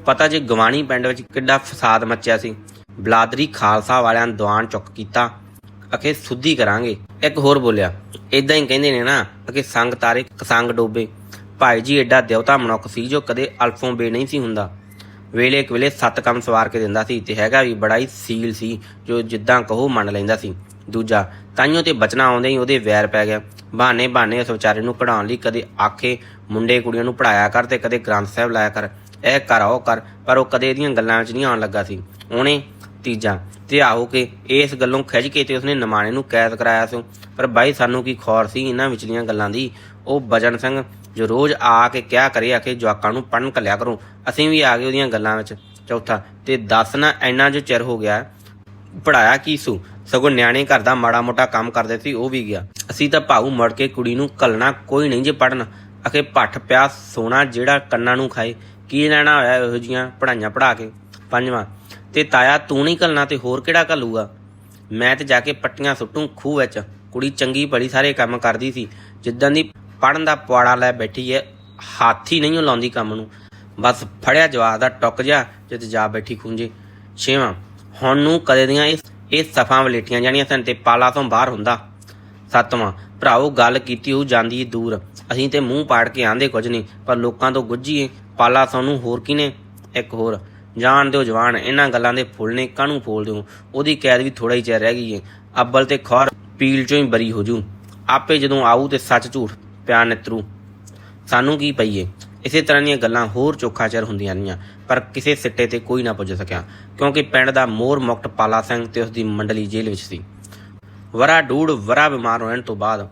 [SPEAKER 1] ਪਤਾ ਜੇ ਗਵਾਣੀ ਪਿੰਡ ਵਿੱਚ ਕਿੱਡਾ ਫਸਾਦ ਮੱਚਿਆ ਸੀ। ਬਲਾਦਰੀ ਖਾਲਸਾ ਵਾਲਿਆਂ ਨੇ ਚੁੱਕ ਕੀਤਾ, ਅਖੇ ਸੁੱਧੀ ਕਰਾਂਗੇ। ਇੱਕ ਹੋਰ ਬੋਲਿਆ ਇਦਾਂ ਹੀ ਕਹਿੰਦੇ ਨੇ ਨਾ, ਅਖੇ ਸੰਗ ਤਾਰੇ ਸੰਗ ਡੋਬੇ। ਭਾਈ ਜੀ ਐਡਾ ਦੇਵਤਾ ਮਨੁੱਖ ਸੀ ਜੋ ਕਦੇ ਅਲਫੋਂ ਬੇ ਨਹੀਂ ਸੀ ਹੁੰਦਾ। ਵੇਲੇ ਇੱਕ ਵੇਲੇ ਸੱਤ ਕੰਮ ਸਵਾਰ ਕੇ ਦਿੰਦਾ ਸੀ ਤੇ ਹੈਗਾ ਵੀ ਬੜਾ ਹੀ ਸੀਲ ਸੀ, ਜੋ ਜਿੱਦਾਂ ਕਹੋ ਮੰਨ ਲੈਂਦਾ ਸੀ। ਦੂਜਾ, ਤਾਈਓ ਤੇ ਬਚਣਾ ਆਉਂਦੇ ਹੀ ਉਹਦੇ ਵੈਰ ਪੈ ਗਿਆ। ਬਹਾਨੇ ਬਹਾਨੇ ਉਸ ਵਿਚਾਰੇ ਨੂੰ ਕਢਾਉਣ ਲਈ ਕਦੇ ਆਖੇ ਮੁੰਡੇ ਕੁੜੀਆਂ ਨੂੰ ਪੜਾਇਆ ਕਰ ਤੇ ਕਦੇ ਗ੍ਰੰਥ ਸਾਹਿਬ ਲਾਇਆ ਕਰ। ਇਹ ਕਰ ਉਹ ਕਰ ਪਰ ਉਹ ਕਦੇ ਇਹਦੀਆਂ ਗੱਲਾਂ ਵਿੱਚ ਨਹੀਂ ਆਉਣ ਲੱਗਾ ਸੀ। ਉਹਨੇ ਤੀਜਾ ਤੇ ਆਹੋ ਕਿ ਇਸ ਗੱਲੋਂ ਖਿੱਚ ਕੇ ਤੇ ਉਸਨੇ ਨਮਾਣੇ ਨੂੰ ਕੈਦ ਕਰਾਇਆ ਸੀ। ਪਰ ਬਾਈ ਸਾਨੂੰ ਕੀ ਖੌਰ ਸੀ ਇਹਨਾਂ ਵਿਚਲੀਆਂ ਗੱਲਾਂ ਦੀ? ਉਹ ਬਜਨ ਸਿੰਘ, ਜੋ ਰੋਜ਼ ਆ ਕੇ ਕਿਹਾ ਕਰੇ ਆ ਕਿ ਜਵਾਕਾਂ ਨੂੰ ਪੜਨ ਕੱਲਿਆ ਕਰੋ। ਅਸੀਂ ਵੀ ਆ ਗਏ ਉਹਦੀਆਂ ਗੱਲਾਂ ਵਿੱਚ। ਚੌਥਾ, ਤੇ ਦੱਸ ਨਾ ਇੰਨਾ ਜੋ ਚਿਰ ਹੋ ਗਿਆ ਪੜਾਇਆ ਕੀ ਸੂ? ਸਗੋਂ ਨਿਆਣੇ ਘਰ ਦਾ ਮਾੜਾ ਮੋਟਾ ਕੰਮ ਕਰਦੇ ਸੀ, ਉਹ ਵੀ ਗਿਆ। ਅਸੀਂ ਤਾਂ ਭਾਊ ਮੜ ਕੇ ਕੁੜੀ ਨੂੰ ਕੱਲਣਾ ਕੋਈ ਨਹੀਂ ਜੇ ਪੜਨ ਅਖੇ ਪੱਠ ਪਿਆ ਸੋਨਾ ਜਿਹੜਾ ਕੰਨਾਂ ਨੂੰ ਖਾਏ। ਕੀ ਲੈਣਾ ਹੋਇਆ ਇਹੋ ਜੀਆਂ ਪੜਾਈਆਂ ਪੜਾ ਕੇ? ਪੰਜਵਾਂ ਤੇ ਤਾਇਆ ਤੂੰ ਨਹੀਂ ਕੱਲਣਾ ਤੇ ਹੋਰ ਕਿਹੜਾ ਕੱਲੂਗਾ ਮੈਂ ਤੇ ਜਾ ਕੇ ਪੱਟੀਆਂ ਸੁੱਟੂ ਖੂਹ ਵਿੱਚ। ਕੁੜੀ ਚੰਗੀ ਭਲੀ ਸਾਰੇ ਕੰਮ ਕਰਦੀ ਸੀ। ਜਿੱਦਾਂ ਦੀ ਪੜਨ ਦਾ ਪੁਆੜਾ ਲੈ ਬੈਠੀ ਐ, ਹਾਥੀ ਨਹੀਂ ਓ ਲਾਉਂਦੀ ਕੰਮ ਨੂੰ। ਬਸ ਫੜਿਆ ਜਵਾਬ ਦਾ ਟੁੱਕ ਜਾ ਜਦ ਜਾ ਬੈਠੀ ਖੁੰਝੇ ਛੇਵਾਂ, ਹੁਣ ਨੂੰ ਕਦੇ ਦੀਆਂ ਇਹ ਇਹ ਸਫਾਂ ਵਲੇਟੀਆਂ ਜਾਣੀਆਂ ਸਨ ਤੇ ਪਾਲਾ ਤੋਂ ਬਾਹਰ ਹੁੰਦਾ। ਸੱਤਵਾਂ, ਭਰਾਓ ਗੱਲ ਕੀਤੀ ਉਹ ਜਾਂਦੀ ਦੂਰ। ਅਸੀਂ ਤੇ ਮੂੰਹ ਪਾੜ ਕੇ ਆਂਦੇ ਕੁਝ ਨਹੀਂ, ਪਰ ਲੋਕਾਂ ਤੋਂ ਗੁੱਝੀਏ ਪਾਲਾ ਸਾਨੂੰ ਹੋਰ ਕਿਨੇ ਇੱਕ ਹੋਰ ਜਾਣ ਦਿਓ ਜਵਾਨ, ਇਹਨਾਂ ਗੱਲਾਂ ਦੇ ਫੁੱਲ ਨੇ, ਕਾਹਨੂੰ ਫੋਲ ਦਿਓ? ਉਹਦੀ ਕੈਦ ਵੀ ਥੋੜਾ ਹੀ ਚਿਰ ਰਹਿ ਗਈ ਏ। ਅੱਬਲ ਤੇ ਖੌਰ ਪੀਲ ਚੋਂ ਹੀ ਬਰੀ ਹੋ ਜੂ। ਆਪੇ ਜਦੋਂ ਆਊ ਤੇ ਸੱਚ ਝੂਠ ਪਿਆ ਨਿਤਰੂ। ਸਾਨੂੰ ਕੀ ਪਈਏ? ਇਸੇ ਤਰ੍ਹਾਂ ਦੀਆਂ ਗੱਲਾਂ ਹੋਰ ਚੋਖਾ ਚਿਰ ਹੁੰਦੀਆਂ ਰਹੀਆਂ, ਪਰ ਕਿਸੇ ਸਿੱਟੇ ਤੇ ਕੋਈ ਨਾ ਪੁੱਜ ਸਕਿਆ, ਕਿਉਂਕਿ ਪਿੰਡ ਦਾ ਮੋਰ ਮੁਕਤ ਪਾਲਾ ਸਿੰਘ ਤੇ ਉਸ ਦੀ ਮੰਡਲੀ ਜੇਲ੍ਹ ਵਿੱਚ ਸੀ। ਵਰਾ ਡੂੜ, ਵਰਾ ਬਿਮਾਰ ਹੋਣ ਤੋਂ ਬਾਅਦ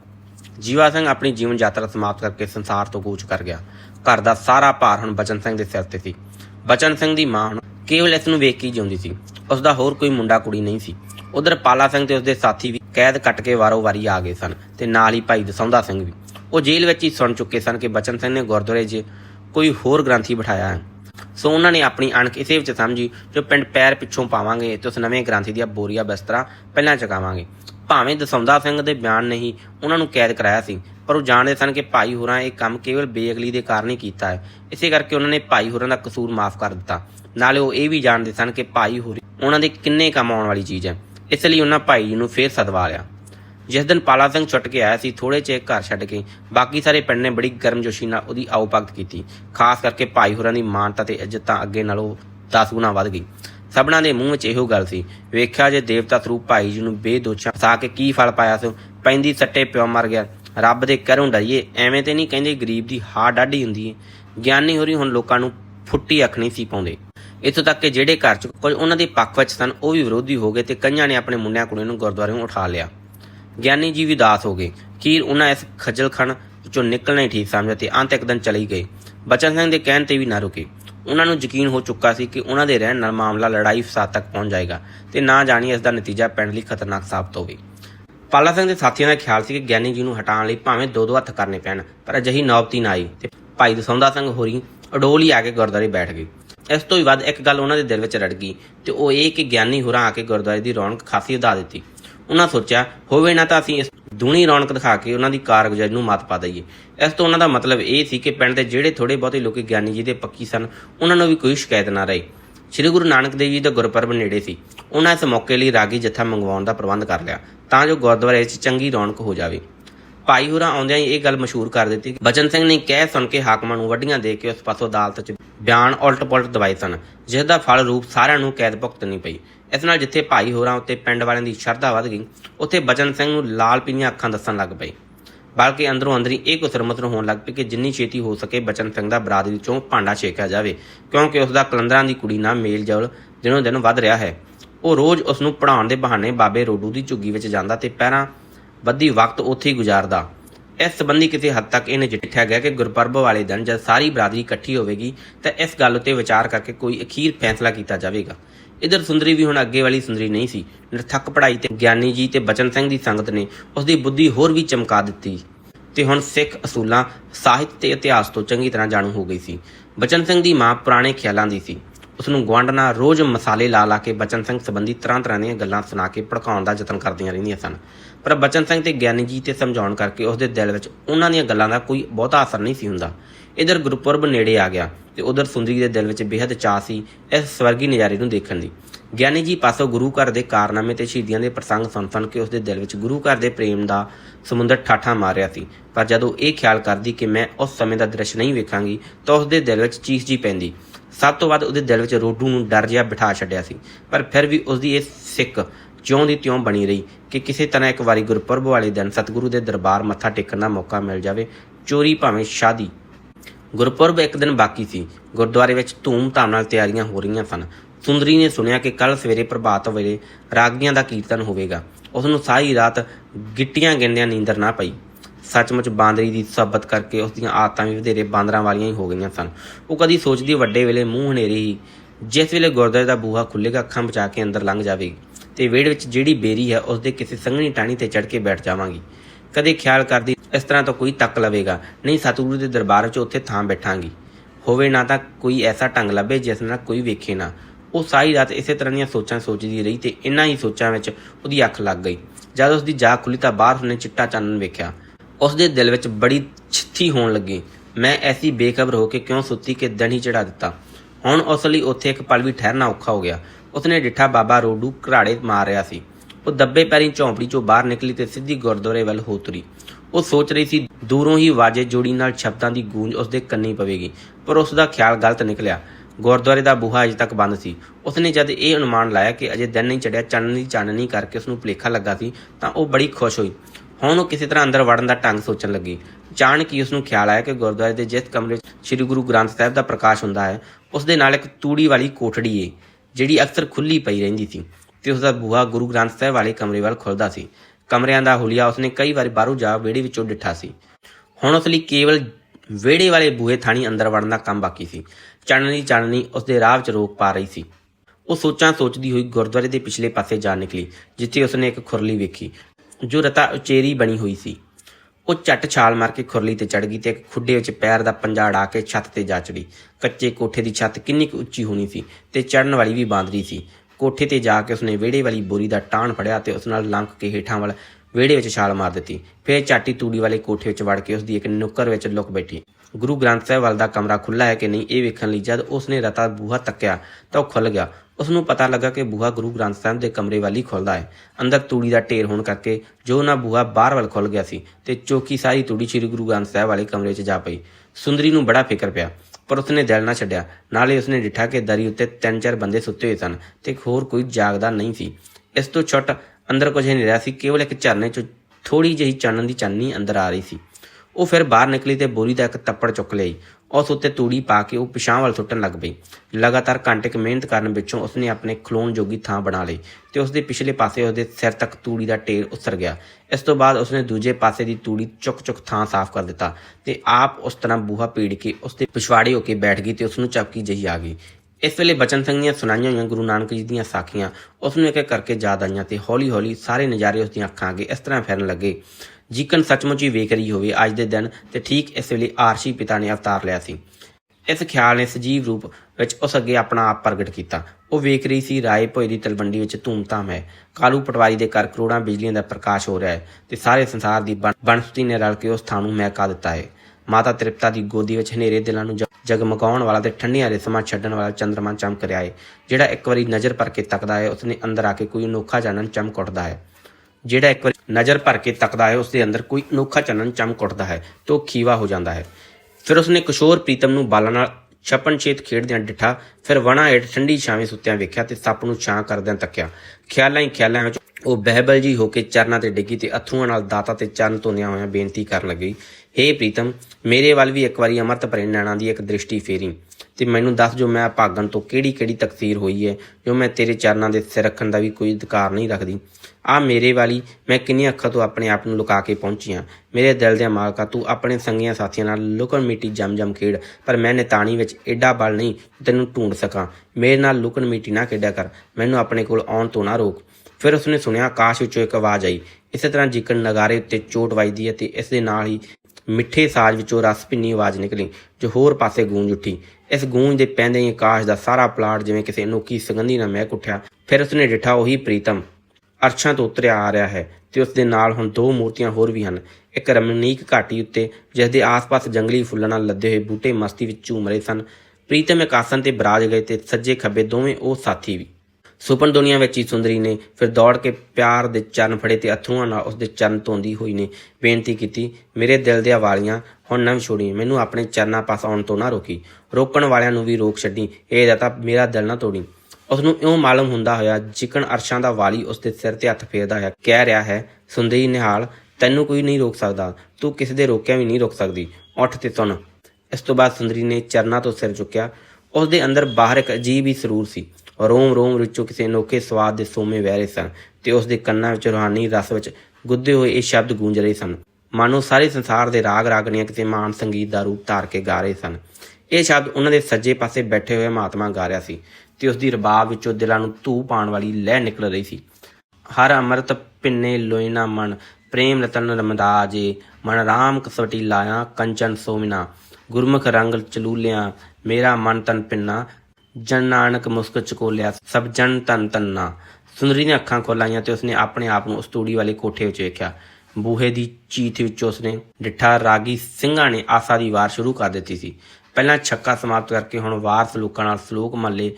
[SPEAKER 1] ਜੀਵਾ ਸਿੰਘ ਆਪਣੀ ਜੀਵਨ ਯਾਤਰਾ ਸਮਾਪਤ ਕਰਕੇ ਸੰਸਾਰ ਤੋਂ ਕੂਚ ਕਰ ਗਿਆ। ਘਰ ਦਾ ਸਾਰਾ ਭਾਰ ਹੁਣ ਬਚਨ ਸਿੰਘ ਦੇ ਸਿਰ ਤੇ ਸੀ। ਬਚਨ ਸਿੰਘ ਦੀ ਮਾਂ ਕੇਵਲ ਇਸ ਨੂੰ ਵੇਖ ਕੇ ਜਿਉਂਦੀ ਸੀ। ਉਸ ਦਾ ਹੋਰ ਕੋਈ ਮੁੰਡਾ ਕੁੜੀ ਨਹੀਂ ਸੀ। ਉਧਰ ਪਾਲਾ ਸਿੰਘ ਤੇ ਉਸਦੇ ਸਾਥੀ ਵੀ ਕੈਦ ਕੱਟ ਕੇ ਵਾਰੋ-ਵਾਰੀ ਆ ਗਏ ਸਨ ਤੇ ਨਾਲ ਹੀ ਭਾਈ ਦਸੌਂਦਾ ਸਿੰਘ ਵੀ। ਉਹ ਜੇਲ੍ਹ ਵਿੱਚ ਹੀ ਸੁਣ ਚੁੱਕੇ ਸਨ ਕਿ ਬਚਨ ਸਿੰਘ ਨੇ ਗੁਰਦੁਆਰੇ 'ਚ ਕੋਈ ਹੋਰ ਗ੍ਰੰਥੀ ਬਿਠਾਇਆ ਹੈ। ਸੋ ਉਹਨਾਂ ਨੇ ਆਪਣੀ ਅਣਖ ਇਸੇ ਵਿੱਚ ਸਮਝੀ, ਜੋ ਪਿੰਡ ਪੈਰ ਪਿੱਛੋਂ ਪਾਵਾਂਗੇ ਤੇ ਉਸ ਨਵੇਂ ਗ੍ਰੰਥੀ ਦੀਆਂ ਬੋਰੀਆਂ ਬਿਸਤਰਾ ਪਹਿਲਾਂ ਚਕਾਵਾਂਗੇ। ਭਾਵੇਂ ਦਸੌਂਦਾ ਸਿੰਘ ਦੇ ਬਿਆਨ ਨੇ ਹੀ ਉਹਨਾਂ ਨੂੰ ਕੈਦ ਕਰਾਇਆ ਸੀ ਪਰ ਉਹ ਜਾਣਦੇ ਸਨ ਕਿ ਭਾਈ ਹੋਰਾਂ ਇਹ ਕੰਮ ਕੇਵਲ ਬੇਅਕਲੀ ਦੇ ਕਾਰਨ ਹੀ ਕੀਤਾ ਹੈ। ਇਸੇ ਕਰਕੇ ਉਹਨਾਂ ਨੇ ਭਾਈ ਹੋਰਾਂ ਦਾ ਕਸੂਰ ਮਾਫ ਕਰ ਦਿੱਤਾ। ਨਾਲੇ ਉਹ ਇਹ ਵੀ ਜਾਣਦੇ ਸਨ ਕਿ ਭਾਈ ਹੋਰੀ ਉਹਨਾਂ ਦੇ ਕਿੰਨੇ ਕੰਮ ਆਉਣ ਵਾਲੀ ਚੀਜ਼ ਹੈ। ਇਸ ਲਈ ਉਹਨਾਂ ਭਾਈ ਜੀ ਨੂੰ ਫੇਰ ਸਦਵਾ ਲਿਆ। ਜਿਸ ਦਿਨ ਪਾਲਾ ਸਿੰਘ ਛੁੱਟ ਕੇ ਆਇਆ ਸੀ ਥੋੜੇ ਚਿਰ ਘਰ ਛੱਡ ਕੇ ਬਾਕੀ ਸਾਰੇ ਪਿੰਡ ਨੇ ਬੜੀ ਗਰਮਜੋਸ਼ੀ ਨਾਲ ਉਹਦੀ ਆਓ ਭਗਤ ਕੀਤੀ। ਖਾਸ ਕਰਕੇ ਭਾਈ ਹੋਰਾਂ ਦੀ ਮਾਨਤਾ ਤੇ ਇੱਜ਼ਤ ਤਾਂ ਅੱਗੇ ਨਾਲੋਂ 10 ਗੁਣਾ ਵੱਧ ਗਈ। ਸਭਨਾਂ ਦੇ ਮੂੰਹ ਵਿੱਚ ਇਹੋ ਗੱਲ ਸੀ, ਵੇਖਿਆ ਜੇ ਦੇਵਤਾ ਸਰੂਪ ਭਾਈ ਜੀ ਨੂੰ ਬੇਦੋਸ਼ਾ ਫਸਾ ਕੇ ਕੀ ਫਲ ਪਾਇਆ ਸੋ, ਪੈਂਦੀ ਸੱਟੇ ਪਿਓ ਮਰ ਗਿਆ। ਰੱਬ ਦੇ ਘਰੋਂ ਡਰੀਏ, ਐਵੇਂ ਤੇ ਨਹੀਂ ਕਹਿੰਦੇ ਗਰੀਬ ਦੀ ਹਾਰ ਡਾਢੀ ਹੁੰਦੀ ਹੈ ਗਿਆਨੀ ਹੋਰੀ ਹੁਣ ਲੋਕਾਂ ਨੂੰ ਫੁੱਟੀ ਅੱਖ ਨਹੀਂ ਸੀ ਪਾਉਂਦੇ। ਇੱਥੋਂ ਤੱਕ ਕਿ ਜਿਹੜੇ ਘਰ ਚ ਕੁਝ ਉਹਨਾਂ ਦੇ ਪੱਖ ਵਿੱਚ ਸਨ, ਉਹ ਵੀ ਵਿਰੋਧੀ ਹੋ ਗਏ ਤੇ ਕਈਆਂ ਨੇ ਆਪਣੇ ਮੁੰਡਿਆਂ ਕੁੜੀਆਂ ਨੂੰ ਗੁਰਦੁਆਰਿਓਂ ਉਠਾ ਲਿਆ। ਗਿਆਨੀ ਜੀ ਵੀ ਦਾਸ ਹੋ ਗਏ। ਖੀਰ ਉਹਨਾਂ ਇਸ ਖੱਜਲਖਣ ਵਿੱਚੋਂ ਨਿਕਲਣਾ ਹੀ ਠੀਕ ਸਮਝਿਆ ਤੇ ਅੰਤ ਇੱਕ ਦਿਨ ਚਲੀ ਗਏ। ਬਚਨ ਸਿੰਘ ਦੇ ਕਹਿਣ ਤੇ ਵੀ ਨਾ ਰੁਕੇ। ਉਹਨਾਂ ਨੂੰ ਯਕੀਨ ਹੋ ਚੁੱਕਾ ਸੀ ਕਿ ਉਹਨਾਂ ਦੇ ਰਹਿਣ ਨਾਲ ਮਾਮਲਾ ਲੜਾਈ ਫਸਾਦ ਤੱਕ ਪਹੁੰਚ ਜਾਏਗਾ ਤੇ ਨਾ ਜਾਣੀ ਇਸ ਦਾ ਨਤੀਜਾ ਪਿੰਡ ਲਈ ਖਤਰਨਾਕ ਸਾਬਤ ਹੋਵੇ। ਪਾਲਾ ਸਿੰਘ ਦੇ ਸਾਥੀਆਂ ਦਾ ਖਿਆਲ ਸੀ ਕਿ ਗਿਆਨੀ ਜੀ ਨੂੰ ਹਟਾਉਣ ਲਈ ਭਾਵੇਂ ਦੋ ਦੋ ਹੱਥ ਕਰਨੇ ਪੈਣ, ਪਰ ਅਜਿਹੀ ਨੌਬਤੀ ਨਾ ਆਈ ਤੇ ਭਾਈ ਦਸੌਂਦਾ ਸਿੰਘ ਹੋਰੀ ਅਡੋਲ ਹੀ ਆ ਕੇ ਗੁਰਦੁਆਰੇ ਬੈਠ ਗਏ। ਇਸ ਤੋਂ ਹੀ ਵੱਧ ਇੱਕ ਗੱਲ ਉਹਨਾਂ ਦੇ ਦਿਲ ਵਿੱਚ ਰੜ ਗਈ ਤੇ ਉਹ ਇਹ ਕਿ ਗਿਆਨੀ ਹੋਰਾਂ ਆ ਕੇ ਗੁਰਦੁਆਰੇ ਦੀ ਰੌਣਕ ਖਾਸੀ ਵਧਾ ਦਿੱਤੀ। ਉਹਨਾਂ ਸੋਚਿਆ, ਹੋਵੇ ਨਾ ਤਾਂ ਅਸੀਂ ਇਸ ਦੂਣੀ ਰੌਣਕ ਦਿਖਾ ਕੇ ਉਹਨਾਂ ਦੀ ਕਾਰਗੁਜ਼ਾਰੀ ਨੂੰ ਮਤ ਪਾ ਦਈਏ। ਇਸ ਤੋਂ ਉਹਨਾਂ ਦਾ ਮਤਲਬ ਇਹ ਸੀ ਕਿ ਪਿੰਡ ਦੇ ਜਿਹੜੇ ਥੋੜੇ ਬਹੁਤੇ ਲੋਕੀ ਗਿਆਨੀ ਜੀ ਦੇ ਪੱਕੀ ਸਨ, ਉਹਨਾਂ ਨੂੰ ਵੀ ਕੋਈ ਸ਼ਿਕਾਇਤ ਨਾ ਰਹੇ। ਸ੍ਰੀ ਗੁਰੂ ਨਾਨਕ ਦੇਵ ਜੀ ਦਾ ਗੁਰਪੁਰਬ ਨੇੜੇ ਸੀ। ਉਹਨਾਂ ਇਸ ਮੌਕੇ ਲਈ ਰਾਗੀ ਜੱਥਾ ਮੰਗਵਾਉਣ ਦਾ ਪ੍ਰਬੰਧ ਕਰ ਲਿਆ, ਤਾਂ ਜੋ ਗੁਰਦੁਆਰੇ 'ਚ ਚੰਗੀ ਰੌਣਕ ਹੋ ਜਾਵੇ। ਭਾਈ ਹੋਰਾਂ ਆਉਂਦਿਆਂ ਹੀ ਇਹ ਗੱਲ ਮਸ਼ਹੂਰ ਕਰ ਦਿੱਤੀ ਕਿ ਬਚਨ ਸਿੰਘ ਨੇ ਕਹਿ ਸੁਣ ਕੇ ਹਾਕਮਾਂ ਨੂੰ ਵੱਡੀਆਂ ਦੇ ਕੇ ਉਸ ਪਾਸੋਂ ਅਦਾਲਤ 'ਚ ਬਿਆਨ ਉਲਟ-ਪੁਲਟ ਦਵਾਏ ਸਨ, ਜਿਸ ਦਾ ਫਲ ਰੂਪ ਸਾਰਿਆਂ ਨੂੰ ਕੈਦ ਭੁਗਤਣੀ ਪਈ। ਇਸ ਨਾਲ ਜਿੱਥੇ ਭਾਈ ਹੋਰਾਂ ਉੱਤੇ ਪਿੰਡ ਵਾਲਿਆਂ ਦੀ ਸ਼ਰਧਾ ਵੱਧ ਗਈ, ਉੱਥੇ ਬਚਨ ਸਿੰਘ ਨੂੰ ਲਾਲ ਪੀਲੀਆਂ ਅੱਖਾਂ ਦੱਸਣ ਲੱਗ ਪਈ ਬਲਕਿ ਅੰਦਰੋਂ ਅੰਦਰੀ ਇਹ ਕੁਸਰਮਤ ਹੋਣ ਲੱਗ ਪਈ ਕਿ ਜਿੰਨੀ ਛੇਤੀ ਹੋ ਸਕੇ ਬਚਨ ਸਿੰਘ ਦਾ ਬਰਾਦਰੀ ਚੋਂ ਭਾਂਡਾ ਛੇਕਿਆ ਜਾਵੇ, ਕਿਉਂਕਿ ਉਸ ਦਾ ਕਲੰਦਰਾਂ ਦੀ ਕੁੜੀ ਨਾਲ ਮੇਲ ਜੋਲ ਦਿਨੋਂ ਦਿਨ ਵੱਧ ਰਿਹਾ ਹੈ। ਉਹ ਰੋਜ਼ ਉਸ ਨੂੰ ਪੜਾਉਣ ਦੇ ਬਹਾਨੇ ਬਾਬੇ ਰੋਡੂ ਦੀ ਝੁੱਗੀ ਵਿੱਚ ਜਾਂਦਾ ਤੇ ਪਹਿਰਾਂ ਬੱਧੀ ਵਕਤ ਉੱਥੇ ਹੀ ਗੁਜ਼ਾਰਦਾ। ਇਸ ਸੰਬੰਧੀ ਕਿਸੇ ਹੱਦ ਤੱਕ ਇਹ ਨਜਿੱਠਿਆ ਗਿਆ ਕਿ ਗੁਰਪਰਬ ਵਾਲੇ ਦਿਨ ਜਦ ਸਾਰੀ ਬਰਾਦਰੀ ਇਕੱਠੀ ਹੋਵੇਗੀ, ਤਾਂ ਇਸ ਗੱਲ ਉੱਤੇ ਵਿਚਾਰ ਕਰਕੇ ਕੋਈ ਅਖੀਰ ਫੈਸਲਾ ਕੀਤਾ ਜਾਵੇਗਾ। ਇਧਰ ਸੁੰਦਰੀ ਵੀ ਹੁਣ ਅੱਗੇ ਵਾਲੀ ਸੁੰਦਰੀ ਨਹੀਂ ਸੀ। ਨਿਰਥਕ ਪੜ੍ਹਾਈ ਤੇ ਗਿਆਨੀ ਜੀ ਤੇ ਬਚਨ ਸਿੰਘ ਦੀ ਸੰਗਤ ਨੇ ਉਸ ਦੀ ਬੁੱਧੀ ਹੋਰ ਵੀ ਚਮਕਾ ਦਿੱਤੀ। ਤੇ ਹੁਣ ਸਿੱਖ ਅਸੂਲਾਂ, ਸਾਹਿਤ ਤੇ ਇਤਿਹਾਸ ਤੋਂ ਚੰਗੀ ਤਰ੍ਹਾਂ ਜਾਣੂ ਹੋ ਗਈ ਸੀ। ਬਚਨ ਸਿੰਘ ਦੀ ਮਾਂ ਪੁਰਾਣੇ ਖਿਆਲਾਂ ਦੀ ਸੀ। ਉਸ ਨੂੰ ਗੁਆਂਢਣਾ ਰੋਜ਼ ਮਸਾਲੇ ਲਾ ਲਾ ਕੇ ਬਚਨ ਸਿੰਘ ਸੰਬੰਧੀ ਤਰ੍ਹਾਂ ਤਰ੍ਹਾਂ ਦੀਆਂ ਗੱਲਾਂ ਸੁਣਾ ਕੇ ਭੜਕਾਉਣ ਦਾ ਯਤਨ ਕਰਦੀਆਂ ਰਹਿੰਦੀਆਂ ਸਨ। ਪਰ ਬਚਨ ਸਿੰਘ ਤੇ ਗਿਆਨੀ ਜੀ ਤੇ ਸਮਝਾਉਣ ਕਰਕੇ ਉਸ ਦੇ ਦਿਲ ਵਿੱਚ ਉਹਨਾਂ ਦੀਆਂ ਗੱਲਾਂ ਦਾ ਕੋਈ ਬਹੁਤਾ ਅਸਰ ਨਹੀਂ ਸੀ ਹੁੰਦਾ। ਇਧਰ ਗੁਰਪੁਰਬ ਨੇੜੇ ਆ ਗਿਆ ਤੇ ਉਧਰ ਸੁੰਦਰੀ ਦੇ ਦਿਲ ਵਿੱਚ ਬੇहद ਚਾਅ ਸੀ ਇਸ ਸਵਰਗੀ ਨਜ਼ਾਰੇ ਨੂੰ ਦੇਖਣ ਦੀ। ਗਿਆਨੀ ਜੀ ਪਾਸੋਂ ਗੁਰੂ ਘਰ ਦੇ ਕਾਰਨਾਮੇ ਤੇ ਸ਼ਹੀਦੀਆਂ ਦੇ ਪ੍ਰਸੰਗ ਸੁਣ ਸੁਣ ਕੇ ਉਸ ਦੇ ਦਿਲ ਵਿੱਚ ਗੁਰੂ ਘਰ ਦੇ ਪ੍ਰੇਮ ਦਾ ਸਮੁੰਦਰ ਠਾਠਾ ਮਾਰ ਰਿਹਾ ਸੀ। ਪਰ ਜਦੋਂ ਇਹ ਖਿਆਲ ਕਰਦੀ ਕਿ ਮੈਂ ਉਸ ਸਮੇਂ ਦਾ ਦ੍ਰਿਸ਼ ਨਹੀਂ ਵੇਖਾਂਗੀ, ਤਾਂ ਉਸ ਦੇ ਦਿਲ ਵਿੱਚ ਚੀਸ ਜੀ ਪੈਂਦੀ। ਸਭ ਤੋਂ ਵੱਧ ਉਹਦੇ ਦਿਲ ਵਿੱਚ ਰੋਡੂ ਨੂੰ ਡਰ ਜਿਹਾ ਬਿਠਾ ਛੱਡਿਆ ਸੀ। ਪਰ ਫਿਰ ਵੀ ਉਸ ਦੀ ਇਹ ਸਿੱਖ ਜਿਉਂ ਦੀ ਤਿਉਂ ਬਣੀ ਰਹੀ ਕਿ ਕਿਸੇ ਤਰ੍ਹਾਂ ਇੱਕ ਵਾਰੀ ਗੁਰਪੁਰਬ ਵਾਲੇ ਦਿਨ ਸਤਿਗੁਰੂ ਦੇ ਦਰਬਾਰ ਮੱਥਾ ਟੇਕਣ ਦਾ ਮੌਕਾ ਮਿਲ ਜਾਵੇ, ਚੋਰੀ ਭਾਵੇਂ ਸ਼ਾਦੀ ਗੁਰਪੁਰਬ ਇੱਕ ਦਿਨ ਬਾਕੀ ਸੀ। ਗੁਰਦੁਆਰੇ ਵਿੱਚ ਧੂਮ-ਧਾਮ ਨਾਲ ਤਿਆਰੀਆਂ ਹੋ ਰਹੀਆਂ ਸਨ। ਸੁੰਦਰੀ ਨੇ ਸੁਣਿਆ ਕਿ ਕੱਲ ਸਵੇਰੇ ਪ੍ਰਭਾਤ ਵੇਲੇ ਰਾਗੀਆਂ ਦਾ ਕੀਰਤਨ ਹੋਵੇਗਾ। ਉਸ ਨੂੰ ਸਾਰੀ ਰਾਤ ਗਿੱਟੀਆਂ ਗਿੰਦਿਆਂ ਨੀਂਦਰ ਨਾ ਪਈ। ਸੱਚਮੁੱਚ ਬਾਂਦਰੀ ਦੀ ਸਬਤ ਕਰਕੇ ਉਸ ਦੀਆਂ ਆਦਤਾਂ ਵੀ ਵਧੇਰੇ ਬਾਂਦਰਾਂ ਵਾਲੀਆਂ ਹੀ ਹੋ ਗਈਆਂ ਸਨ। ਉਹ ਕਦੀ ਸੋਚਦੀ ਵੱਡੇ ਵੇਲੇ ਮੂੰਹ ਹਨੇਰੀ ਹੀ, ਜਿਸ ਵੇਲੇ ਗੁਰਦੁਆਰੇ ਦਾ ਬੂਹਾ ਖੁੱਲੇਗਾ ਅੱਖਾਂ ਬਚਾ ਕੇ ਅੰਦਰ ਲੰਘ ਜਾਵੇਗੀ ਤੇ ਵਿਹੜੇ ਵਿੱਚ ਜਿਹੜੀ ਬੇਰੀ ਹੈ, ਉਸ ਦੇ ਕਿਸੇ ਸੰਘਣੀ ਟਾਣੀ ਤੇ ਚੜ ਕੇ ਬੈਠ ਜਾਵਾਂਗੀ। ਕਦੇ ਖਿਆਲ ਕਰਦੀ, ਇਸ ਤਰ੍ਹਾਂ ਤਾਂ ਕੋਈ ਤੱਕ ਲਵੇਗਾ। ਨਹੀਂ, ਸਤਿਗੁਰੂ ਦੇ ਦਰਬਾਰ 'ਚ ਉੱਥੇ ਥਾਂ ਬੈਠਾਂਗੀ। ਹੋਵੇ ਨਾ ਤਾਂ ਕੋਈ ਐਸਾ ਢੰਗ ਲੱਭੇ ਜਿਸ ਨਾਲ ਕੋਈ ਵੇਖੇ ਨਾ। ਉਹ ਸਾਰੀ ਰਾਤ ਇਸੇ ਤਰ੍ਹਾਂ ਦੀਆਂ ਸੋਚਾਂ ਸੋਚਦੀ ਰਹੀ ਤੇ ਇਨਾਂ ਹੀ ਸੋਚਾਂ ਵਿੱਚ ਉਹਦੀ ਅੱਖ ਲੱਗ ਗਈ। ਜਦ ਉਸ ਦੀ ਜਾਗ ਖੁੱਲੀ ਤਾਂ ਬਾਹਰ ਉਸਨੇ ਚਿੱਟਾ ਚਾਨਣ ਵੇਖਿਆ। ਉਸ ਦੇ ਦਿਲ ਵਿੱਚ ਬੜੀ ਛਿੱਥੀ ਹੋਣ ਲੱਗੀ। ਮੈਂ ਐਸੀ ਬੇਖਬਰ ਹੋ ਕੇ ਕਿਉਂ ਸੁੱਤੀ ਕਿ ਦਿਨ ਹੀ ਚੜਾ ਦਿੱਤਾ? ਹੁਣ ਉਸ ਲਈ ਉੱਥੇ ਇੱਕ ਪਲ ਵੀ ਠਹਿਰਨਾ ਔਖਾ ਹੋ ਗਿਆ। ਉਸਨੇ ਡਿੱਠਾ ਬਾਬਾ ਰੋਡੂ ਘਰਾੜੇ ਮਾਰ ਰਿਹਾ ਸੀ। ਉਹ ਦੱਬੇ ਪੈਰੀਂ ਝੌਂਪੜੀ ਚੋਂ ਬਾਹਰ ਨਿਕਲੀ ਤੇ ਸਿੱਧੀ ਗੁਰਦੁਆਰੇ ਵੱਲ ਹੋ ਤੁਰੀ। ਉਹ ਸੋਚ ਰਹੀ ਸੀ, ਦੂਰੋਂ ਹੀ ਵਾਜੇ ਜੋੜੀ ਨਾਲ ਸ਼ਬਦਾਂ ਦੀ ਗੂੰਜ ਉਸਦੇ ਕੰਨੀ ਪਵੇਗੀ, ਪਰ ਉਸ ਦਾ ਖਿਆਲ ਗਲਤ ਨਿਕਲਿਆ। ਗੁਰਦੁਆਰੇ ਦਾ ਬੂਹਾ ਅਜੇ ਤੱਕ ਬੰਦ ਸੀ। ਉਸਨੇ ਜਦ ਇਹ ਅਨੁਮਾਨ ਲਾਇਆ ਕਿ ਅਜੇ ਦਿਨ ਨਹੀਂ ਚੜਿਆ ਚਾਨਣੀ ਚਾਨਣੀ ਕਰਕੇ ਉਸ ਨੂੰ ਭੁਲੇਖਾ ਲੱਗਾ ਸੀ, ਤਾਂ ਉਹ ਬੜੀ ਖੁਸ਼ ਹੋਈ। ਹੁਣ ਉਹ ਕਿਸੇ ਤਰ੍ਹਾਂ ਅੰਦਰ ਵੜਨ ਦਾ ਢੰਗ ਸੋਚਣ ਲੱਗੀ। ਅਚਾਨਕ ਹੀ ਉਸ ਨੂੰ ਖਿਆਲ ਆਇਆ ਕਿ ਗੁਰਦੁਆਰੇ ਦੇ ਜਿਸ ਕਮਰੇ 'ਚ ਸ੍ਰੀ ਗੁਰੂ ਗ੍ਰੰਥ ਸਾਹਿਬ ਦਾ ਪ੍ਰਕਾਸ਼ ਹੁੰਦਾ ਹੈ ਉਸ ਦੇ ਨਾਲ ਇੱਕ ਤੂੜੀ ਵਾਲੀ ਕੋਠੜੀ ਏ, ਜਿਹੜੀ ਅਕਸਰ ਖੁੱਲੀ ਪਈ ਰਹਿੰਦੀ ਸੀ। ਤੇ ਉਸ ਦਾ ਬੂਹਾ ਗੁਰੂ ਗ੍ਰੰਥ ਸਾਹਿਬ ਵਾਲੇ ਕਮਰੇ ਵੱਲ ਖੁੱਲਦਾ ਸੀ। ਕਮਰਿਆਂ ਦਾ ਹੁਲੀਆ ਉਸਨੇ ਕਈ ਵਾਰ ਬਾਹਰੋਂ ਜਾ ਵਿਹੜੇ ਵਿੱਚੋਂ ਡਿੱਠਾ ਸੀ। ਹੁਣ ਉਸ ਲਈ ਕੇਵਲ ਵਿਹੜੇ ਵਾਲੇ ਬੂਹੇ ਥਾਣੀ ਅੰਦਰ ਵੜਨ ਦਾ ਕੰਮ ਬਾਕੀ ਸੀ। ਚਾਨਣੀ ਚਾਨਣੀ ਉਸ ਦੇ ਰਾਹ ਵਿੱਚ ਰੋਕ ਪਾ ਰਹੀ ਸੀ। ਉਹ ਸੋਚਾਂ ਸੋਚਦੀ ਹੋਈ ਗੁਰਦੁਆਰੇ ਦੇ ਪਿਛਲੇ ਪਾਸੇ ਜਾ ਨਿਕਲੀ, ਜਿੱਥੇ ਉਸਨੇ ਇੱਕ ਖੁਰਲੀ ਵੇਖੀ, ਜੋ ਰਤਾ ਉਚੇਰੀ ਬਣੀ ਹੋਈ ਸੀ। ਉਹ ਝੱਟ ਛਾਲ ਮਾਰ ਕੇ ਖੁਰਲੀ ਤੇ ਚੜ ਗਈ ਤੇ ਇੱਕ ਖੁੱਡੇ ਵਿੱਚ ਪੈਰ ਦਾ ਪੰਜਾ ਅੜਾ ਕੇ ਛੱਤ ਤੇ ਜਾ ਚੜੀ। ਕੱਚੇ ਕੋਠੇ ਦੀ ਛੱਤ ਕਿੰਨੀ ਕੁ ਉੱਚੀ ਹੋਣੀ ਸੀ ਤੇ ਚੜਨ ਵਾਲੀ ਵੀ ਬਾਂਦਰੀ ਸੀ। ਕੋਠੇ ਤੇ ਜਾ ਕੇ ਉਸਨੇ ਵਿਹੜੇ ਵਾਲੀ ਬੋਰੀ ਦਾ ਟਾਣ ਫੜਿਆ ਤੇ ਉਸ ਨਾਲ ਲੰਘ ਕੇ ਹੇਠਾਂ ਵੱਲ ਵਿਹੜੇ ਵਿੱਚ ਛਾਲ ਮਾਰ ਦਿੱਤੀ। ਫਿਰ ਚਾਟੀ ਤੂੜੀ ਵਾਲੇ ਕੋਠੇ ਵਿੱਚ ਵੜ ਕੇ ਉਸ ਦੀ ਇੱਕ ਨੁੱਕਰ ਵਿੱਚ ਲੁਕ ਬੈਠੀ। ਗੁਰੂ ਗ੍ਰੰਥ ਸਾਹਿਬ ਵੱਲ ਦਾ ਕਮਰਾ ਖੁੱਲਾ ਹੈ ਕਿ ਨਹੀਂ, ਇਹ ਵੇਖਣ ਲਈ ਜਦ ਉਸਨੇ ਰਤਾ ਬੂਹਾ ਤੱਕਿਆ ਤਾਂ ਉਹ ਖੁੱਲ ਗਿਆ। ਉਸ ਨੂੰ ਪਤਾ ਲੱਗਾ ਕਿ ਬੂਹਾ ਗੁਰੂ ਗ੍ਰੰਥ ਸਾਹਿਬ ਦੇ ਕਮਰੇ ਵੱਲ ਹੀ ਖੁੱਲਦਾ ਹੈ। ਅੰਦਰ ਤੂੜੀ ਦਾ ਢੇਰ ਹੋਣ ਕਰਕੇ ਜੋ ਨਾ ਬੂਹਾ ਬਾਹਰ ਵੱਲ ਖੁੱਲ ਗਿਆ ਸੀ ਤੇ ਚੌਕੀ ਸਾਰੀ ਤੂੜੀ ਸ੍ਰੀ ਗੁਰੂ ਗ੍ਰੰਥ ਸਾਹਿਬ ਵਾਲੇ ਕਮਰੇ 'ਚ ਜਾ ਪਈ। ਸੁੰਦਰੀ ਨੂੰ ਬੜਾ ਫਿਕਰ ਪਿਆ। ਪਰ ਉਸਨੇ ਦਿਲ ਨਾ ਛੱਡਿਆ। ਨਾਲੇ ਉਸਨੇ ਡਿਠਾ ਕਿ ਦਰੀ ਉੱਤੇ ਤਿੰਨ ਚਾਰ ਬੰਦੇ ਸੁੱਤੇ ਹੋਏ ਸਨ ਤੇ ਹੋਰ ਕੋਈ ਜਾਗਦਾ ਨਹੀਂ ਸੀ। ਇਸ ਤੋਂ ਛੁੱਟ ਅੰਦਰ ਕੁਝ ਨਹੀਂ ਰਿਹਾ ਸੀ, ਕੇਵਲ ਇੱਕ ਝਰਨੇ 'ਚ ਥੋੜੀ ਜਿਹੀ ਚਾਨਣ ਦੀ ਚਾਨਣੀ ਅੰਦਰ ਆ ਰਹੀ ਸੀ। ਉਹ ਫਿਰ ਬਾਹਰ ਨਿਕਲੀ ਤੇ ਬੋਰੀ ਦਾ ਇੱਕ ਤੱਪੜ ਚੁੱਕ ਲਈ ਉਸ ਉੱਤੇ ਤੂੜੀ ਪਾ ਕੇ ਉਹ ਪਿਛਾਂ ਵੱਲ ਸੁੱਟਣ ਲੱਗ ਪਈ। ਲਗਾਤਾਰ ਘੰਟੇ ਕੁ ਮਿਹਨਤ ਕਰਨ ਪਿੱਛੋਂ ਉਸਨੇ ਆਪਣੇ ਖਲੋਣ ਜੋਗੀ ਥਾਂ ਬਣਾ ਲਈ ਤੇ ਉਸਦੇ ਪਿਛਲੇ ਪਾਸੇ ਉਸਦੇ ਸਿਰ ਤੱਕ ਤੂੜੀ ਦਾ ਢੇਰ ਉਸਰ ਗਿਆ। ਇਸ ਤੋਂ ਬਾਅਦ ਉਸਨੇ ਦੂਜੇ ਪਾਸੇ ਦੀ ਤੂੜੀ ਚੁੱਕ-ਚੁੱਕ ਥਾਂ ਸਾਫ਼ ਕਰ ਦਿੱਤਾ ਤੇ ਆਪ ਉਸ ਤਰ੍ਹਾਂ ਬੂਹਾ ਪੀੜ ਕੇ ਉਸਦੇ ਪਿਛਵਾੜੇ ਹੋ ਕੇ ਬੈਠ ਗਈ ਤੇ ਉਸਨੂੰ ਚਪਕੀ ਜਹੀ ਆ ਗਈ। ਇਸ ਵੇਲੇ ਬਚਨ ਸਿੰਘ ਦੀਆਂ ਸੁਣਾਈਆਂ ਹੋਈਆਂ ਗੁਰੂ ਨਾਨਕ ਜੀ ਦੀਆਂ ਸਾਖੀਆਂ, ਉਸ ਨੂੰ ਇੱਕ ਇੱਕ ਕਰਕੇ ਯਾਦ ਆਈਆਂ ਤੇ ਹੌਲੀ-ਹੌਲੀ ਸਾਰੇ ਨਜ਼ਾਰੇ ਉਸ ਦੀਆਂ ਅੱਖਾਂ ਅੱਗੇ ਇਸ ਤਰ੍ਹਾਂ ਫਿਰਨ ਲੱਗੇ। ਜਿਕਨ ਸੱਚਮੁੱਚ ਹੀ ਵੇਖ ਰਹੀ ਹੋਵੇ, ਅੱਜ ਦੇ ਦਿਨ ਤੇ ਠੀਕ ਇਸ ਵੇਲੇ ਆਰਸ਼ੀ ਪਿਤਾ ਨੇ ਅਵਤਾਰ ਲਿਆ ਸੀ। ਇਸ ਖਿਆਲ ਨੇ ਸਜੀਵ ਰੂਪ ਵਿੱਚ ਉਸ ਅੱਗੇ ਆਪਣਾ ਆਪ ਪ੍ਰਗਟ ਕੀਤਾ। ਉਹ ਵੇਖ ਰਹੀ ਸੀ ਰਾਏ ਭੋਏ ਦੀ ਤਲਵੰਡੀ ਵਿੱਚ ਧੂਮਧਾਮ ਹੈ। ਕਾਲੂ ਪਟਵਾਰੀ ਦੇ ਘਰ ਕਰੋੜਾਂ ਬਿਜਲੀਆਂ ਦਾ ਪ੍ਰਕਾਸ਼ ਹੋ ਰਿਹਾ ਹੈ ਤੇ ਸਾਰੇ ਸੰਸਾਰ ਦੀ ਬਣ- ਬਨਸਪਤੀ ਨੇ ਰਲ ਕੇ ਉਸ ਥਾਂ ਨੂੰ ਮਹਿਕਾ ਦਿੱਤਾ ਹੈ। ਮਾਤਾ ਤ੍ਰਿਪਤਾ ਦੀ ਗੋਦੀ ਵਿੱਚ ਹਨੇਰੇ ਦਿਲਾਂ ਨੂੰ ਜਗਮਗਾਉਣ ਵਾਲਾ ਤੇ ਠੰਡੀਆਂ ਰੇਸਮਾਂ ਛੱਡਣ ਵਾਲਾ ਚੰਦਰਮਾ ਚਮਕ ਰਿਹਾ ਹੈ ਜਿਹੜਾ ਇੱਕ ਵਾਰੀ ਨਜ਼ਰ ਭਰ ਕੇ ਤੱਕਦਾ ਹੈ ਉਸਨੇ ਅੰਦਰ ਆ ਕੇ ਕੋਈ ਅਨੋਖਾ ਚਾਨਣ ਚਮਕ ਉੱਠਦਾ ਹੈ ਜਿਹੜਾ ਇੱਕ ਵਾਰੀ ਨਜ਼ਰ ਭਰ ਕੇ ਤੱਕਦਾ ਹੈ ਉਸ ਅੰਦਰ ਕੋਈ ਅਨੋਖਾ ਚਾਨਣ ਚਮਕ ਉੱਠਦਾ ਹੈ ਤੇ ਉਹ ਖੀਵਾ ਹੋ ਜਾਂਦਾ ਹੈ ਫਿਰ ਉਸਨੇ ਕਿਸ਼ੋਰ ਪ੍ਰੀਤਮ ਨੂੰ ਬਾਲਾਂ ਨਾਲ ਛਪਨ ਛੇਤ ਖੇਡਦਿਆਂ ਡਿਠਾ, ਫਿਰ ਵਣਾ ਹੇਠ ਠੰਡੀ ਛਾਵੇਂ ਸੁੱਤਿਆਂ ਵੇਖਿਆ ਤੇ ਸੱਪ ਨੂੰ ਛਾਂ ਕਰਦਿਆਂ ਤੱਕਿਆ। ਖਿਆਲਾਂ ਹੀ ਖਿਆਲਾਂ ਵਿੱਚ ਉਹ ਬਹਿਬਲ ਜੀ ਹੋ ਕੇ ਚਰਨਾਂ ਤੇ ਡਿੱਗੀ ਤੇ ਅਥਰੂਆਂ ਨਾਲ ਦਾਤਾ ਤੇ ਚਰਨ ਧੋਂਦਿਆਂ ਹੋਇਆਂ ਬੇਨਤੀ ਕਰਨ ਲੱਗੀ। ਹੇ ਪ੍ਰੀਤਮ, ਮੇਰੇ ਵੱਲ ਵੀ ਇੱਕ ਵਾਰੀ ਅਮਰਤ ਭਰੇ ਨੈਣਾਂ ਦੀ ਇੱਕ ਦ੍ਰਿਸ਼ਟੀ ਫੇਰੀ ਤੇ ਮੈਨੂੰ ਦੱਸ ਜੋ ਮੈਂ ਭਾਗਣ ਤੋਂ ਕਿਹੜੀ ਕਿਹੜੀ ਤਕਸੀਰ ਹੋਈ ਹੈ, ਜੋ ਮੈਂ ਤੇਰੇ ਚਰਨਾਂ ਦੇ ਸਿਰ ਰੱਖਣ ਦਾ ਵੀ ਕੋਈ ਅਧਿਕਾਰ ਨਹੀਂ ਰੱਖਦੀ। ਆ ਮੇਰੇ ਵਾਲੀ, ਮੈਂ ਕਿੰਨੀਆਂ ਅੱਖਾਂ ਤੋਂ ਆਪਣੇ ਆਪ ਨੂੰ ਲੁਕਾ ਕੇ ਪਹੁੰਚੀਆਂ। ਮੇਰੇ ਦਿਲ ਦੇ ਮਾਲਕਾ ਤੂੰ ਆਪਣੇ ਸੰਗੀਆਂ ਸਾਥੀਆਂ ਨਾਲ ਲੁਕਣ ਮਿੱਟੀ ਜਮ ਜਮ ਖੇਡ, ਪਰ ਮੈਂ ਨਿਤਾਣੀ ਵਿੱਚ ਐਡਾ ਬਲ ਨਹੀਂ ਤੈਨੂੰ ਢੂੰਡ ਸਕਾਂ। ਮੇਰੇ ਨਾਲ ਲੁਕਣ ਮਿੱਟੀ ਨਾ ਖੇਡਿਆ ਕਰ, ਮੈਨੂੰ ਆਪਣੇ ਕੋਲ ਆਉਣ ਤੋਂ ਨਾ ਰੋਕ। ਫਿਰ ਉਸਨੇ ਸੁਣਿਆ, ਆਕਾਸ਼ ਵਿੱਚੋਂ ਇੱਕ ਆਵਾਜ਼ ਆਈ। ਇਸੇ ਤਰ੍ਹਾਂ ਜਿਕਣ ਨਗਾਰੇ ਉੱਤੇ ਚੋਟ ਵੱਜਦੀ ਹੈ ਤੇ ਇਸ ਦੇ ਨਾਲ ਹੀ ਮਿੱਠੇ ਸਾਜ਼ ਵਿੱਚੋਂ ਰਸ ਭਿੰਨੀ ਆਵਾਜ਼ ਨਿਕਲੀ, ਜੋ ਹੋਰ ਪਾਸੇ ਗੂੰਜ ਉੱਠੀ। ਇਸ ਗੂੰਜ ਦੇ ਪੈਂਦੇ ਹੀ ਆਕਾਸ਼ ਦਾ ਸਾਰਾ ਪਲਾਟ ਜਿਵੇਂ ਕਿਸੇ ਅਨੋਖੀ ਸੁਗੰਧੀ ਨਾਲ ਮਹਿਕ ਉੱਠਿਆ। ਫਿਰ ਉਸਨੇ ਡਿਠਾ, ਉਹੀ ਪ੍ਰੀਤਮ, ਅਰਸ਼ਾਂ ਤੋਂ ਉਤਰਿਆ ਆ ਰਿਹਾ ਹੈ ਤੇ ਉਸ ਦੇ ਨਾਲ ਹੁਣ ਦੋ ਮੂਰਤੀਆਂ ਹੋਰ ਵੀ ਹਨ। ਇੱਕ ਰਮਣੀਕ ਘਾਟੀ ਉੱਤੇ, ਜਿਸ ਦੇ ਆਸ-ਪਾਸ ਜੰਗਲੀ ਫੁੱਲਾਂ ਨਾਲ ਲੱਦੇ ਹੋਏ ਬੂਟੇ ਮਸਤੀ ਵਿੱਚ ਝੂਮ ਰਹੇ ਸਨ। ਪ੍ਰੀਤਮ ਇੱਕ ਆਸਨ ਤੇ ਬਰਾਜ ਗਏ ਤੇ ਸੱਜੇ ਖੱਬੇ ਦੋਵੇਂ ਉਹ ਸਾਥੀ ਵੀ ਸੁਪਨ ਦੁਨੀਆ ਵਿੱਚ ਹੀ ਸੁੰਦਰੀ ਨੇ। ਫਿਰ ਦੌੜ ਕੇ ਪਿਆਰ ਦੇ ਚਰਨ ਫੜੇ ਤੇ ਅਥਰੂਆਂ ਨਾਲ ਉਸ ਦੇ ਚਰਨ ਧੋਂਦੀ ਹੋਈ ਨੇ। ਬੇਨਤੀ ਕੀਤੀ, ਮੇਰੇ ਦਿਲ ਦੇ ਵਾਲੀਆਂ, ਹੁਣ ਨਾ ਛੋੜੀ ਮੈਨੂੰ ਆਪਣੇ ਚਰਨਾਂ ਪਾਸ ਆਉਣ ਤੋਂ ਨਾ ਰੋਕੀ। ਰੋਕਣ ਵਾਲਿਆਂ ਨੂੰ ਵੀ ਰੋਕ ਛੱਡੀ। ਇਹ ਦਾਤਾ ਮੇਰਾ ਦਿਲ ਨਾ ਤੋੜੀ। ਉਸ ਨੂੰ ਇਉਂ ਮਾਲੂਮ ਹੁੰਦਾ ਹੋਇਆ ਜਿਕਣ ਅਰਸ਼ਾਂ ਦਾ ਵਾਲੀ ਉਸ ਦੇ ਸਿਰ ਤੇ ਹੱਥ ਫੇਰਦਾ ਹੋਇਆ ਕਹਿ ਰਿਹਾ ਹੈ, ਸੁੰਦਰੀ ਨਿਹਾਲ, ਤੈਨੂੰ ਕੋਈ ਨਹੀਂ ਰੋਕ ਸਕਦਾ। ਤੂੰ ਕਿਸੇ ਦੇ ਰੋਕਿਆ ਵੀ ਨਹੀਂ ਰੋਕ ਸਕਦੀ। ਉੱਠ ਤੇ ਸੁਣ। ਇਸ ਤੋਂ ਬਾਅਦ ਸੁੰਦਰੀ ਨੇ ਚਰਨਾਂ ਤੋਂ ਸਿਰ ਚੁੱਕਿਆ। ਉਸ ਦੇ ਅੰਦਰ ਬਾਹਰ ਇੱਕ ਅਜੀਬ ਹੀ ਸਰੂਰ ਸੀ। ਰੋਮ ਰੋਮ ਵਿੱਚੋਂ ਕਿਸੇ ਅਨੋਖੇ ਸਵਾਦ ਦੇ ਸੋਮੇ ਵਹਿ ਰਹੇ ਸਨ ਤੇ ਉਸ ਦੇ ਕੰਨਾਂ ਵਿੱਚ ਰੂਹਾਨੀ ਰਸ ਵਿੱਚ ਗੁੱਦੇ ਹੋਏ ਇਹ ਸ਼ਬਦ ਗੂੰਜ ਰਹੇ ਸਨ। ਮਾਨੋ ਸਾਰੇ ਸੰਸਾਰ ਦੇ ਰਾਗ ਰਾਗਣੀਆਂ ਕਿਸੇ ਮਾਨ ਸੰਗੀਤ ਦਾ ਰੂਪ ਧਾਰ ਕੇ ਗਾ ਰਹੇ ਸਨ। ਇਹ ਸ਼ਬਦ ਉਹਨਾਂ ਦੇ ਸੱਜੇ ਪਾਸੇ ਬੈਠੇ ਹੋਏ ਮਹਾਤਮਾ ਗਾ ਰਿਹਾ ਸੀ ਤੇ ਉਸ ਦੀ ਰਬਾਬ ਵਿੱਚੋਂ ਦਿਲਾਂ ਨੂੰ ਧੂ ਪਾਉਣ ਵਾਲੀ ਲਹਿ ਨਿਕਲ ਰਹੀ ਸੀ। ਹਰ ਅੰਮ੍ਰਿਤ ਪਿੰਨੇ ਲੋਇਨਾ ਮਨ, ਪ੍ਰੇਮ ਰਤਨ ਰਮਦਾਜੇ ਮਨ ਰਾਮ ਕਸਵਟੀ ਲਾਇਆ ਕੰਚਨ ਸੋਮਿਨਾ, ਗੁਰਮੁਖ ਰੰਗ ਚਲੂਲਿਆਂ, ਮੇਰਾ ਮਨ ਤਨ ਪਿੰਨਾ ਜਨ ਨਾਨਕ ਮੁਸਕ ਚਕੋਲਿਆ, ਸਭ ਜਨ ਤਨ ਤੰਨਾ ਸੁੰਦਰੀ ਨੇ ਅੱਖਾਂ ਖੋਲਾਈਆਂ ਤੇ ਉਸਨੇ ਆਪਣੇ ਆਪ ਨੂੰ ਉਸ ਤੂੜੀ ਵਾਲੇ ਕੋਠੇ ਵਿੱਚ ਵੇਖਿਆ। ਬੂਹੇ ਦੀ ਚੀਥ ਵਿੱਚ ਉਸਨੇ ਡਿੱਠਾ ਰਾਗੀ ਸਿੰਘਾਂ ਨੇ ਆਸਾ ਦੀ ਵਾਰ ਸ਼ੁਰੂ ਕਰ ਦਿੱਤੀ ਸੀ। ਪਹਿਲਾਂ ਛੱਕਾ ਸਮਾਪਤ ਕਰਕੇ ਹੁਣ ਵਾਰ ਸਲੂਕਾਂ ਨਾਲ ਸਲੋਕ ਮੱਲੇ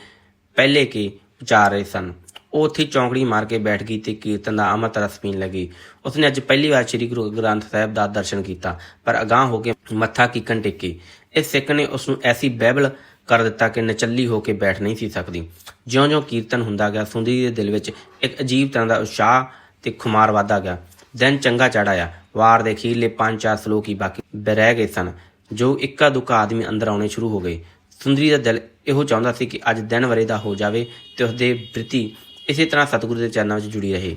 [SPEAKER 1] ਪਹਿਲੇ ਕੇ ਉਚਾਰ ਰਹੇ ਸਨ। ਉਹ ਉੱਥੇ ਚੌਂਕੜੀ ਮਾਰ ਕੇ ਬੈਠ ਗਈ ਤੇ ਕੀਰਤਨ ਦਾ ਅੰਮ੍ਰਿਤ ਰਸ ਪੀਣ ਲੱਗੀ। ਉਸਨੇ ਅੱਜ ਪਹਿਲੀ ਵਾਰ ਸ੍ਰੀ ਗੁਰੂ ਗ੍ਰੰਥ ਸਾਹਿਬ ਦਾ ਦਰਸ਼ਨ ਕੀਤਾ, ਪਰ ਅਗਾਹ ਹੋ ਕੇ ਮੱਥਾ ਕੀਕਣ ਟੇਕੀ। ਇਸ ਸਿੱਖ ਨੇ ਉਸ ਨੂੰ ਐਸੀ ਬਹਿਬਲ ਕਰ ਦਿੱਤਾ ਕਿ ਨਚੱਲੀ ਹੋ ਕੇ ਬੈਠ ਨਹੀਂ ਸੀ ਸਕਦੀ। ਜਿਉਂ-ਜਿਉਂ ਕੀਰਤਨ ਹੁੰਦਾ ਗਿਆ ਸੁੰਦਰੀ ਦੇ ਦਿਲ ਵਿੱਚ ਇੱਕ ਅਜੀਬ ਤਰ੍ਹਾਂ ਦਾ ਉਤਸ਼ਾਹ ਤੇ ਖੁਮਾਰ ਵਧਦਾ ਗਿਆ। ਦਿਨ ਚੰਗਾ ਚੜਾਇਆ ਵਾਰ ਦੇ ਖੀਰਲੇ ਪੰਜ ਚਾਰ ਸ਼ਲੋਕ ਹੀ ਬਾਕੀ ਰਹਿ ਗਏ ਸਨ, ਜੋ ਇੱਕਾ ਦੁੱਕਾ ਆਦਮੀ ਅੰਦਰ ਆਉਣੇ ਸ਼ੁਰੂ ਹੋ ਗਏ। ਸੁੰਦਰੀ ਦਾ ਦਿਲ ਇਹੋ ਚਾਹੁੰਦਾ ਸੀ ਕਿ ਅੱਜ ਦਿਨ ਵਰੇ ਦਾ ਹੋ ਜਾਵੇ ਤੇ ਉਸਦੇ ਬ੍ਰਿਤੀ ਇਸੇ ਤਰ੍ਹਾਂ ਸਤਿਗੁਰੂ ਦੇ ਚਰਨਾਂ ਵਿੱਚ ਜੁੜੀ ਰਹੇ।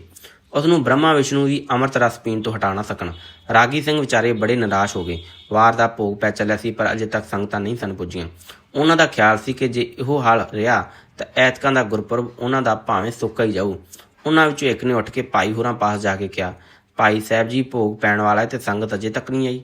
[SPEAKER 1] ਉਸ ਨੂੰ ਬ੍ਰਹਮਾ, ਵਿਸ਼ਨੂੰ ਵੀ ਅੰਮ੍ਰਿਤ ਰਸ ਪੀਣ ਤੋਂ ਹਟਾ ਨਾ ਸਕਣ। ਰਾਗੀ ਸਿੰਘ ਵਿਚਾਰੇ ਬੜੇ ਨਿਰਾਸ਼ ਹੋ ਗਏ। ਵਾਰ ਦਾ ਭੋਗ ਪੈ ਚੱਲਿਆ ਸੀ, ਪਰ ਅਜੇ ਤੱਕ ਸੰਗਤਾਂ ਨਹੀਂ ਸਨ ਪੁੱਜੀਆਂ। ਉਹਨਾਂ ਦਾ ਖਿਆਲ ਸੀ ਕਿ ਜੇ ਇਹੋ ਹਾਲ ਰਿਹਾ, ਤਾਂ ਐਤਕਾਂ ਦਾ ਗੁਰਪੁਰਬ ਉਹਨਾਂ ਦਾ ਭਾਵੇਂ ਸੁੱਕਾ ਹੀ ਜਾਊ। ਉਹਨਾਂ ਵਿੱਚੋਂ ਇੱਕ ਨੇ ਉੱਠ ਕੇ ਭਾਈ ਹੋਰਾਂ ਪਾਸ ਜਾ ਕੇ ਕਿਹਾ, ਭਾਈ ਸਾਹਿਬ ਜੀ, ਭੋਗ ਪੈਣ ਵਾਲਾ ਹੈ ਤੇ ਸੰਗਤ ਅਜੇ ਤੱਕ ਨਹੀਂ ਆਈ।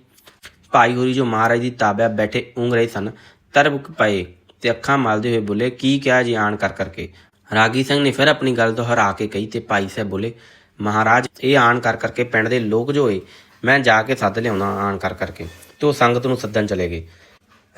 [SPEAKER 1] ਭਾਈ ਹੋਰੀ ਜੋ ਮਹਾਰਾਜ ਦੀ ਤਾਬਿਆ ਬੈਠੇ ਉਂਗ ਰਹੇ ਸਨ, ਤਰਬਕ ਪਏ ਤੇ ਅੱਖਾਂ ਮਲਦੇ ਹੋਏ ਬੋਲੇ, ਕੀ ਕਿਹਾ ਜੀ ਆਣ ਕਰ ਕਰਕੇ? ਰਾਗੀ ਸਿੰਘ ਨੇ ਫਿਰ ਆਪਣੀ ਗੱਲ ਤੋਂ ਹਰਾ ਕੇ ਕਹੀ ਤੇ ਭਾਈ ਸਾਹਿਬ ਬੋਲੇ, ਮਹਾਰਾਜ, ਇਹ ਆਣ ਕਰ ਕਰਕੇ ਪਿੰਡ ਦੇ ਲੋਕ ਜੋ ਹੋਏ, ਮੈਂ ਜਾ ਕੇ ਸੱਦ ਲਿਆਉਣਾ ਆਣ ਕਰ ਕਰਕੇ। ਤੇ ਉਹ ਸੰਗਤ ਨੂੰ ਸੱਦਣ ਚਲੇ ਗਏ।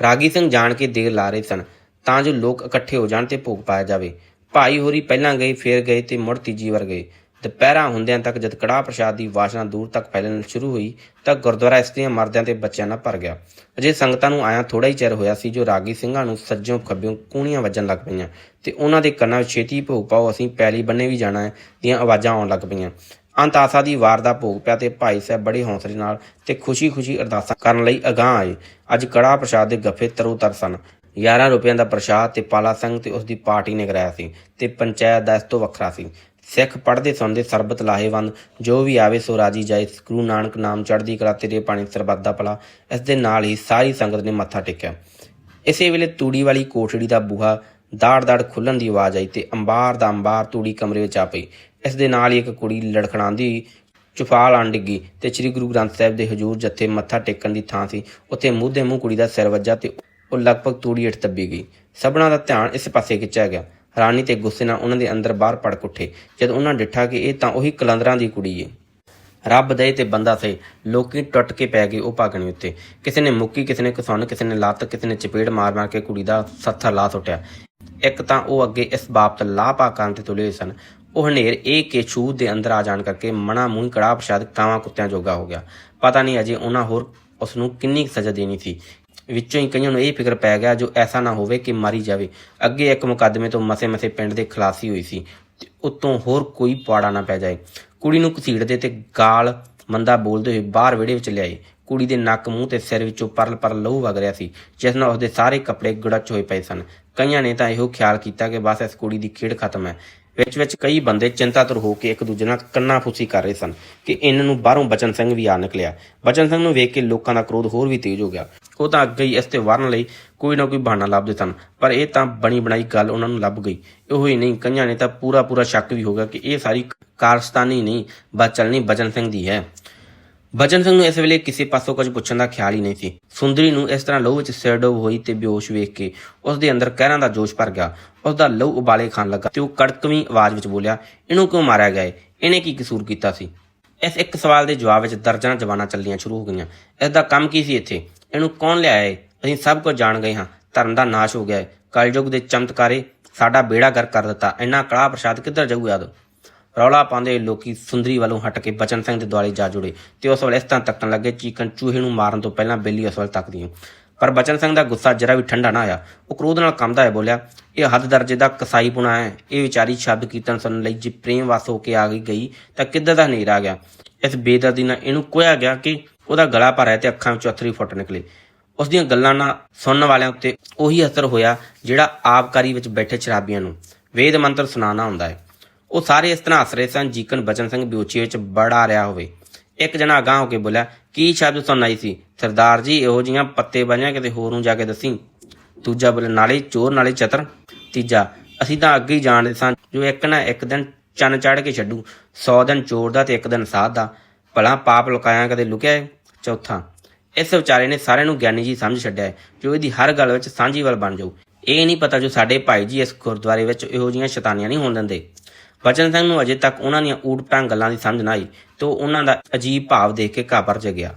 [SPEAKER 1] ਰਾਗੀ ਸਿੰਘ ਜਾਣ ਕੇ ਦੇਰ ਲਾ ਰਹੇ ਸਨ, ਤਾਂ ਜੋ ਲੋਕ ਇਕੱਠੇ ਹੋ ਜਾਣ ਤੇ ਭੋਗ ਪਾਇਆ ਜਾਵੇ। ਭਾਈ ਹੋਰੀ ਪਹਿਲਾਂ ਗਏ, ਫੇਰ ਗਏ ਤੇ ਮੁੜ ਤੀਜੀ ਵਾਰ ਗਏ। ਦੁਪਹਿਰਾਂ ਹੁੰਦਿਆਂ ਤੱਕ ਜਦ ਕੜਾਹ ਪ੍ਰਸ਼ਾਦ ਦੀ ਵਾਸ਼ਨਾ ਦੂਰ ਤੱਕ ਫੈਲਣ ਸ਼ੁਰੂ ਹੋਈ, ਤਾਂ ਗੁਰਦੁਆਰਾ ਇਸਤਰੀਆਂ ਮਰਦਿਆਂ ਤੇ ਬੱਚਿਆਂ ਨਾਲ ਭਰ ਗਿਆ। ਅਜੇ ਸੰਗਤਾਂ ਨੂੰ ਆਇਆ ਥੋੜਾ ਹੀ ਚਿਰ ਹੋਇਆ ਸੀ, ਜੋ ਰਾਗੀ ਸਿੰਘਾਂ ਨੂੰ ਸੱਜੋਂ ਖੱਬਿਓਂ ਕੂਣੀਆਂ ਵੱਜਣ ਲੱਗ ਪਈਆਂ ਤੇ ਉਹਨਾਂ ਦੇ ਕੰਨਾਂ ਵਿੱਚ ਛੇਤੀ ਭੋਗ ਪਾਓ, ਅਸੀਂ ਪੈਲੀ ਬੰਨੇ ਵੀ ਜਾਣਾ ਦੀਆਂ ਆਵਾਜ਼ਾਂ ਆਉਣ ਲੱਗ ਪਈਆਂ। ਅੰਤ ਆਸਾ ਦੀ ਵਾਰ ਦਾ ਭੋਗ ਪਿਆ ਤੇ ਭਾਈ ਸਾਹਿਬ ਬੜੇ ਹੌਸਲੇ ਨਾਲ ਤੇ ਖੁਸ਼ੀ-ਖੁਸ਼ੀ ਅਰਦਾਸਾਂ ਕਰਨ ਲਈ ਅਗਾਹ ਆਏ। ਅੱਜ ਕੜਾਹ ਪ੍ਰਸ਼ਾਦ ਦੇ ਗੱਫੇ ਤਰੋ-ਤਰ ਸਨ। 11 ਰੁਪਈਆਂ ਦਾ ਪ੍ਰਸ਼ਾਦ ਤੇ ਪਾਲਾ ਸਿੰਘ ਤੇ ਉਸ ਦੀ ਪਾਰਟੀ ਨੇ ਕਰਾਇਆ ਸੀ ਤੇ ਪੰਚਾਇਤ ਦਾ ਇਸ ਤੋਂ ਵੱਖਰਾ ਸੀ। ਸਿੱਖ ਪੜ੍ਹਦੇ ਸੁਣਦੇ ਸਰਬਤ ਲਾਹੇਵੰਦ, ਜੋ ਵੀ ਆਵੇ ਸੋ ਰਾਜੀ ਜਾਏ। ਗੁਰੂ ਨਾਨਕ ਨਾਮ ਚੜ੍ਹਦੀ ਕਲਾ ਤੇਰੇ ਪਾਣੀ ਸਰਬੱਤ ਦਾ ਭਲਾ। ਇਸ ਦੇ ਨਾਲ ਹੀ ਸਾਰੀ ਸੰਗਤ ਨੇ ਮੱਥਾ ਟੇਕਿਆ। ਇਸੇ ਵੇਲੇ ਤੂੜੀ ਵਾਲੀ ਕੋਠੜੀ ਦਾ ਬੂਹਾ ਦਾੜ-ਦਾੜ ਖੁੱਲਣ ਦੀ ਆਵਾਜ਼ ਆਈ ਤੇ ਅੰਬਾਰ ਦਾ ਅੰਬਾਰ ਤੂੜੀ ਕਮਰੇ ਵਿੱਚ ਆ ਪਈ। ਇਸ ਦੇ ਨਾਲ ਹੀ ਇੱਕ ਕੁੜੀ ਲੜਖੜਾਉਂਦੀ ਚੁਫਾਲ ਆਣ ਡਿੱਗੀ ਤੇ ਸ੍ਰੀ ਗੁਰੂ ਗ੍ਰੰਥ ਸਾਹਿਬ ਦੇ ਹਜੂਰ ਜੱਥੇ ਮੱਥਾ ਟੇਕਣ ਦੀ ਥਾਂ ਸੀ, ਉੱਥੇ ਮੂੰਹ ਮੂੰਹ ਕੁੜੀ ਦਾ ਸਿਰ ਵੱਜਾ ਤੇ ਉਹ ਲਗਭਗ ਤੂੜੀ ਹੇਠ ਦੱਬੀ ਗਈ। ਸਭਨਾਂ ਦਾ ਧਿਆਨ ਇਸ ਪਾਸੇ ਖਿੱਚਿਆ ਗਿਆ। ਰਾਣੀ ਤੇ ਗੁੱਸੇ ਨਾਲ ਉਹਨਾਂ ਦੇ ਅੰਦਰ ਬਾਹਰ ਪੜ ਉੱਠੇ। ਜਦ ਉਹਨਾਂ ਡਿੱਠਾ ਕਿ ਇਹ ਤਾਂ ਉਹੀ ਕਲੰਦਰਾਂ ਦੀ ਕੁੜੀ ਏ। ਰੱਬ ਦੇ ਤੇ ਬੰਦਾ ਸੇ ਲੋਕੀ ਟੁੱਟ ਕੇ ਪੈ ਗਏ ਉਹ ਭਾਗਣੀ ਉੱਤੇ। ਕਿਸੇ ਨੇ ਮੁੱਕੀ, ਕਿਸੇ ਨੇ ਕਸੁੰਨ ਕਿਸੇ ਨੇ ਲੱਤ, ਕਿਸੇ ਨੇ ਚਪੇੜ ਮਾਰ ਮਾਰ ਕੇ ਕੁੜੀ ਦਾ ਸੱਥਾ ਲਾ ਸੁੱਟਿਆ ਇੱਕ ਤਾਂ ਉਹ ਅੱਗੇ ਇਸ ਬਾਬਤ ਲਾਪਾ ਕਰਨ ਤੇ ਤੁਲੇ ਹੋਏ ਸਨ। ਉਹ ਹਨੇਰ ਇਹ ਕੇ ਛੂਤ ਦੇ ਅੰਦਰ ਆ ਜਾਣ ਕਰਕੇ ਮਣਾ ਮੂੰਹ ਕੜਾ ਪ੍ਰਸ਼ਾਦ ਕਾਵਾਂ ਕੁੱਤਿਆਂ ਜੋਗਾ ਹੋ ਗਿਆ। ਪਤਾ ਨਹੀਂ ਅਜੇ ਉਹਨਾਂ ਹੋਰ ਉਸ ਨੂੰ ਕਿੰਨੀ ਕੁ ਸਜ਼ਾ ਦੇਣੀ ਸੀ। ਵਿੱਚੋਂ ਹੀ ਕਈਆਂ ਨੂੰ ਇਹ ਫਿਕਰ ਪੈ ਗਿਆ ਜੋ ਐਸਾ ਨਾ ਹੋਵੇ ਕਿ ਮਾਰੀ ਜਾਵੇ। ਅੱਗੇ ਇੱਕ ਮੁਕੱਦਮੇ ਤੋਂ ਮਸੇ ਮਸੇ ਪਿੰਡ ਦੇ ਖਲਾਸੀ ਹੋਈ ਸੀ। ਤੇ ਉਤੋਂ ਹੋਰ ਕੋਈ ਪਾੜਾ ਨਾ ਪੈ ਜਾਏ। ਕੁੜੀ ਨੂੰ ਘਸੀੜਦੇ ਤੇ ਗਾਲ ਮੰਦਾ ਬੋਲਦੇ ਹੋਏ ਬਾਹਰ ਵਿਹੜੇ ਵਿੱਚ ਲਿਆਏ। ਕੁੜੀ ਦੇ ਨੱਕ ਮੂੰਹ ਤੇ ਸਿਰ ਵਿੱਚੋਂ ਪਰਲ ਪਰਲ ਲਹੂ ਵਗ ਰਿਹਾ ਸੀ, ਜਿਸ ਨਾਲ ਉਸਦੇ ਸਾਰੇ ਕੱਪੜੇ ਗੜਚ ਹੋਏ ਪਏ ਸਨ। ਕਈਆਂ ਨੇ ਤਾਂ ਇਹੋ ਖਿਆਲ ਕੀਤਾ ਕਿ ਬਸ ਇਸ ਕੁੜੀ ਦੀ ਖੇਡ ਖਤਮ ਹੈ। ਵਿੱਚ ਵਿੱਚ ਕਈ ਬੰਦੇ ਚਿੰਤਾਤੁਰ ਹੋ ਕੇ ਇੱਕ ਦੂਜੇ ਨਾਲ ਕੰਨਾ ਫੂਸੀ ਕਰ ਰਹੇ ਸਨ ਕਿ ਇਹਨਾਂ ਨੂੰ ਬਾਹਰੋਂ ਬਚਨ ਸਿੰਘ ਵੀ ਆ ਨਿਕਲਿਆ। ਬਚਨ ਸਿੰਘ ਨੂੰ ਵੇਖ ਕੇ ਲੋਕਾਂ ਦਾ ਕ੍ਰੋਧ ਹੋਰ ਵੀ ਤੇਜ਼ ਹੋ ਗਿਆ। ਉਹ ਤਾਂ ਅੱਗੇ ਹੀ ਇਸ ਤੇ ਵਾਰਨ ਲਈ ਕੋਈ ਨਾ ਕੋਈ ਬਹਾਨਾ ਲੱਭਦੇ ਸਨ, ਪਰ ਇਹ ਤਾਂ ਬਣੀ ਬਣਾਈ ਗੱਲ ਉਹਨਾਂ ਨੂੰ ਲੱਭ ਗਈ। ਇਹੋ ਹੀ ਨਹੀਂ, ਕਈਆਂ ਨੇ ਤਾਂ ਪੂਰਾ ਪੂਰਾ ਸ਼ੱਕ ਵੀ ਹੋ ਗਿਆ ਕਿ ਇਹ ਸਾਰੀ ਕਾਰਸਤਾਨੀ ਨਹੀਂ, ਬਸ ਬਚਨ ਸਿੰਘ ਦੀ ਹੈ। ਬਚਨ ਸਿੰਘ ਨੂੰ ਇਸ ਵੇਲੇ ਕਿਸੇ ਪਾਸੋਂ ਕੁਝ ਪੁੱਛਣ ਦਾ ਖਿਆਲ ਹੀ ਨਹੀਂ ਸੀ। ਸੁੰਦਰੀ ਨੂੰ ਇਸ ਤਰ੍ਹਾਂ ਲਹੂ ਵਿੱਚ ਸਿਰ ਡੋਬ ਹੋਈ ਤੇ ਬੇਹੋਸ਼ ਵੇਖ ਕੇ ਉਸ ਦੇ ਅੰਦਰ ਕਹਿਰਾਂ ਦਾ ਜੋਸ਼ ਭਰ ਗਿਆ। ਉਸ ਦਾ ਲਹੂ ਉਬਾਲੇ ਖਾਣ ਲੱਗਾ ਤੇ ਉਹ ਕੜਕਵੀਂ ਆਵਾਜ਼ ਵਿੱਚ ਬੋਲਿਆ, ਇਹਨੂੰ ਕਿਉਂ ਮਾਰਿਆ ਗਿਆ ਏ? ਇਹਨੇ ਕੀ ਕਸੂਰ ਕੀਤਾ ਸੀ? ਇਸ ਇੱਕ ਸਵਾਲ ਦੇ ਜਵਾਬ ਵਿੱਚ ਦਰਜਨਾਂ ਜਵਾਨਾਂ ਚੱਲੀਆਂ ਸ਼ੁਰੂ ਹੋ ਗਈਆਂ। ਇਸ ਦਾ ਕੰਮ ਕੀ ਸੀ ਇੱਥੇ? ਇਹਨੂੰ ਕੌਣ ਲਿਆਇਆ ਏ? ਅਸੀਂ ਸਭ ਕੁਝ ਜਾਣ ਗਏ ਹਾਂ। ਧਰਮ ਦਾ ਨਾਸ਼ ਹੋ ਗਿਆ ਏ। ਕਲਯੁਗ ਦੇ ਚਮਤਕਾਰੇ ਸਾਡਾ ਬੇੜਾ ਗਰ ਕਰ ਦਿੱਤਾ। ਇੰਨਾ ਕੜਾ ਪ੍ਰਸ਼ਾਦ ਕਿੱਧਰ ਜਾਊ ਯਾਦ? ਰੌਲਾ ਪਾਉਂਦੇ ਲੋਕੀ ਸੁੰਦਰੀ ਵੱਲੋਂ ਹਟ ਕੇ ਬਚਨ ਸਿੰਘ ਦੇ ਦੁਆਲੇ ਜਾ ਜੁੜੇ ਤੇ ਉਸ ਵੇਲੇ ਇਸ ਤਰ੍ਹਾਂ ਤੱਕਣ ਲੱਗੇ ਚੀਕਨ ਚੂਹੇ ਨੂੰ ਮਾਰਨ ਤੋਂ ਪਹਿਲਾਂ ਬੇਲੀ ਉਸ ਵੱਲ ਤੱਕਦੀ ਹੈ ਪਰ ਬਚਨ ਸਿੰਘ ਦਾ ਗੁੱਸਾ ਜਰਾ ਵੀ ਠੰਡਾ ਨਾ ਆਇਆ ਉਹ ਕ੍ਰੋਧ ਨਾਲ ਕੰਬਦਾ ਹੈ ਬੋਲਿਆ, ਇਹ ਹੱਦ ਦਰਜੇ ਦਾ ਕਸਾਈ ਪੁਣਾ ਹੈ। ਇਹ ਵਿਚਾਰੀ ਸ਼ਬਦ ਕੀਰਤਨ ਸੁਣਨ ਲਈ ਜੇ ਪ੍ਰੇਮ ਵਸ ਹੋ ਕੇ ਆ ਗਈ ਗਈ, ਤਾਂ ਕਿੱਦਾਂ ਦਾ ਹਨੇਰ ਆ ਗਿਆ? ਇਸ ਬੇਦਰਦੀ ਨਾਲ ਇਹਨੂੰ ਕੋਇਆ ਗਿਆ ਕਿ ਉਹਦਾ ਗਲਾ ਭਰਿਆ ਤੇ ਅੱਖਾਂ ਵਿੱਚੋਂ ਅਥਰੀ ਫੁੱਟ ਨਿਕਲੇ। ਉਸ ਦੀਆਂ ਗੱਲਾਂ ਨਾਲ ਸੁਣਨ ਵਾਲਿਆਂ ਉੱਤੇ ਉਹੀ ਅਸਰ ਹੋਇਆ ਜਿਹੜਾ ਆਬਕਾਰੀ ਵਿੱਚ ਬੈਠੇ ਸ਼ਰਾਬੀਆਂ ਨੂੰ। ਵੇਦ ਮੰਤਰ ਸੁਣਾਉਣਾ ਹੁੰਦਾ ਹੈ। ਉਹ ਸਾਰੇ ਇਸ ਤਰ੍ਹਾਂ ਹੱਸ ਰਹੇ ਸਨ ਜੀਕਨ ਬਚਨ ਸਿੰਘ ਬਿਉਚੀ ਵਿੱਚ ਬੜਾ ਰਿਹਾ ਹੋਵੇ। ਇੱਕ ਜਣਾ ਅਗਾਂਹ ਹੋ ਕੇ ਬੋਲਿਆ, ਕੀ ਸ਼ਬਦ ਸੁਣ ਆਈ ਸੀ? ਸਰਦਾਰ ਜੀ, ਇਹੋ ਜੀਆਂ ਪੱਤੇ ਬੰਨਿਆ ਕਿਤੇ ਹੋਰ ਨੂੰ ਜਾ ਕੇ ਦੱਸੀ? ਦੂਜਾ ਬੋਲੇ ਨਾਲੇ ਚੋਰ, ਨਾਲੇ ਚਤਰ। ਤੀਜਾ, ਅਸੀਂ ਤਾਂ ਅੱਗੇ ਹੀ ਜਾਣਦੇ ਸਾਂ, ਜੋ ਇੱਕ ਨਾ ਇੱਕ ਦਿਨ ਚੰਨ ਚੜ ਕੇ ਛੱਡੂ 100 ਦਿਨ ਚੋਰ ਦਾ ਤੇ ਇੱਕ ਦਿਨ ਸਾਧ ਦਾ। ਭਲਾ ਪਾਪ ਲੁਕਾਇਆ ਕਦੇ ਲੁਕਿਆ ਏ? ਚੌਥਾ, ਇਸ ਵਿਚਾਰੇ ਨੇ ਸਾਰਿਆਂ ਨੂੰ ਗਿਆਨੀ ਜੀ ਸਮਝ ਛੱਡਿਆ ਜੋ ਇਹਦੀ ਹਰ ਗੱਲ ਵਿੱਚ ਸਾਂਝੀ ਵੱਲ ਬਣ ਜਾਊ। ਇਹ ਨਹੀਂ ਪਤਾ ਜੋ ਸਾਡੇ ਭਾਈ ਜੀ ਇਸ ਗੁਰਦੁਆਰੇ ਵਿੱਚ ਇਹੋ ਜੀਆਂ ਸ਼ੈਤਾਨੀਆਂ ਨਹੀਂ ਹੋਣ ਦਿੰਦੇ। ਬਚਨ ਸਿੰਘ ਨੂੰ ਅਜੇ ਤੱਕ ਉਹਨਾਂ ਦੀਆਂ ਊਟ-ਪਟਾਂਗ ਗੱਲਾਂ ਦੀ ਸਮਝ ਨਾ ਆਈ ਤੇ ਉਹਨਾਂ ਦਾ ਅਜੀਬ ਭਾਵ ਦੇਖ ਕੇ ਘਾਬਰ ਜ ਗਿਆ।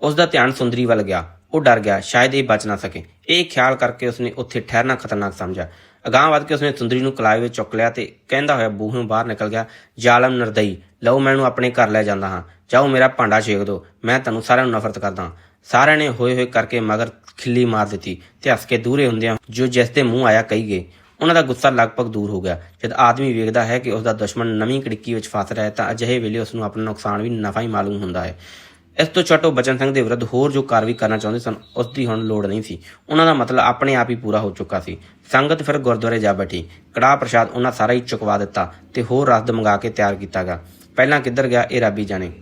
[SPEAKER 1] ਉਸ ਦਾ ਧਿਆਨ ਸੁੰਦਰੀ ਵੱਲ ਗਿਆ। ਉਹ ਡਰ ਗਿਆ, ਸ਼ਾਇਦ ਇਹ ਬਚ ਨਾ ਸਕੇ। ਇਹ ਖਿਆਲ ਕਰਕੇ ਉਸਨੇ ਉੱਥੇ ਠਹਿਰਨਾ ਖਤਰਨਾਕ ਸਮਝਿਆ। ਅਗਾਂਹ ਵੱਧ ਕੇ ਉਸਨੇ ਸੁੰਦਰੀ ਨੂੰ ਕਲਾਏ ਵਿੱਚ ਚੁੱਕ ਲਿਆ ਤੇ ਕਹਿੰਦਾ ਹੋਇਆ ਬੂਹੋਂ ਬਾਹਰ ਨਿਕਲ ਗਿਆ, ਜ਼ਾਲਮ ਨਰਦਈ, ਲਓ ਮੈਨੂੰ ਆਪਣੇ ਘਰ ਲੈ ਜਾਂਦਾ ਹਾਂ। ਜਾਓ ਮੇਰਾ ਭਾਂਡਾ ਛੇਕ ਦਿਓ, ਮੈਂ ਤੁਹਾਨੂੰ ਸਾਰਿਆਂ ਨੂੰ ਨਫ਼ਰਤ ਕਰਦਾ ਸਾਰਿਆਂ ਨੇ ਹੋਏ ਹੋਏ ਕਰਕੇ ਮਗਰ ਖਿੱਲੀ ਮਾਰ ਦਿੱਤੀ ਤੇ ਹੱਸ ਕੇ ਦੂਰੇ ਹੁੰਦਿਆਂ ਜੋ ਜਿਸ ਦੇ ਮੂੰਹ ਆਇਆ ਕਹੀ ਗਏ। ਉਹਨਾਂ ਦਾ ਗੁੱਸਾ ਲਗਭਗ ਦੂਰ ਹੋ ਗਿਆ। ਜਦ ਆਦਮੀ ਵੇਖਦਾ ਹੈ ਕਿ ਉਸ ਦਾ ਦੁਸ਼ਮਣ ਨਵੀਂ ਕੜਿੱਕੀ ਵਿੱਚ ਫਸ ਰਿਹਾ ਹੈ, ਤਾਂ ਅਜਿਹੇ ਵੇਲੇ ਉਸ ਨੂੰ ਆਪਣਾ ਨੁਕਸਾਨ ਵੀ ਨਫਾ ਹੀ ਮਾਲੂਮ ਹੁੰਦਾ ਹੈ। ਇਸ ਤੋਂ ਛੱਟੋ ਬਚਨ ਸਿੰਘ ਦੇ ਵਿਰੁੱਧ ਹੋਰ ਜੋ ਕਾਰਵਾਈ ਕਰਨਾ ਚਾਹੁੰਦੇ ਸਨ ਉਸ ਦੀ ਹੁਣ ਲੋੜ ਨਹੀਂ ਸੀ। ਉਹਨਾਂ ਦਾ ਮਤਲਬ ਆਪਣੇ ਆਪ ਹੀ ਪੂਰਾ ਹੋ ਚੁੱਕਾ ਸੀ। ਸੰਗਤ ਫਿਰ ਗੁਰਦੁਆਰੇ ਜਾ ਬੈਠੀ। ਕੜਾਹ ਪ੍ਰਸ਼ਾਦ ਉਹਨਾਂ ਸਾਰਾ ਹੀ ਚੁਕਵਾ ਦਿੱਤਾ ਤੇ ਹੋਰ ਰਸਦ ਮੰਗਾ ਕੇ ਤਿਆਰ ਕੀਤਾ ਗਿਆ। ਪਹਿਲਾਂ ਕਿੱਧਰ ਗਿਆ, ਇਹ ਰੱਬ ਹੀ ਜਾਣੇ।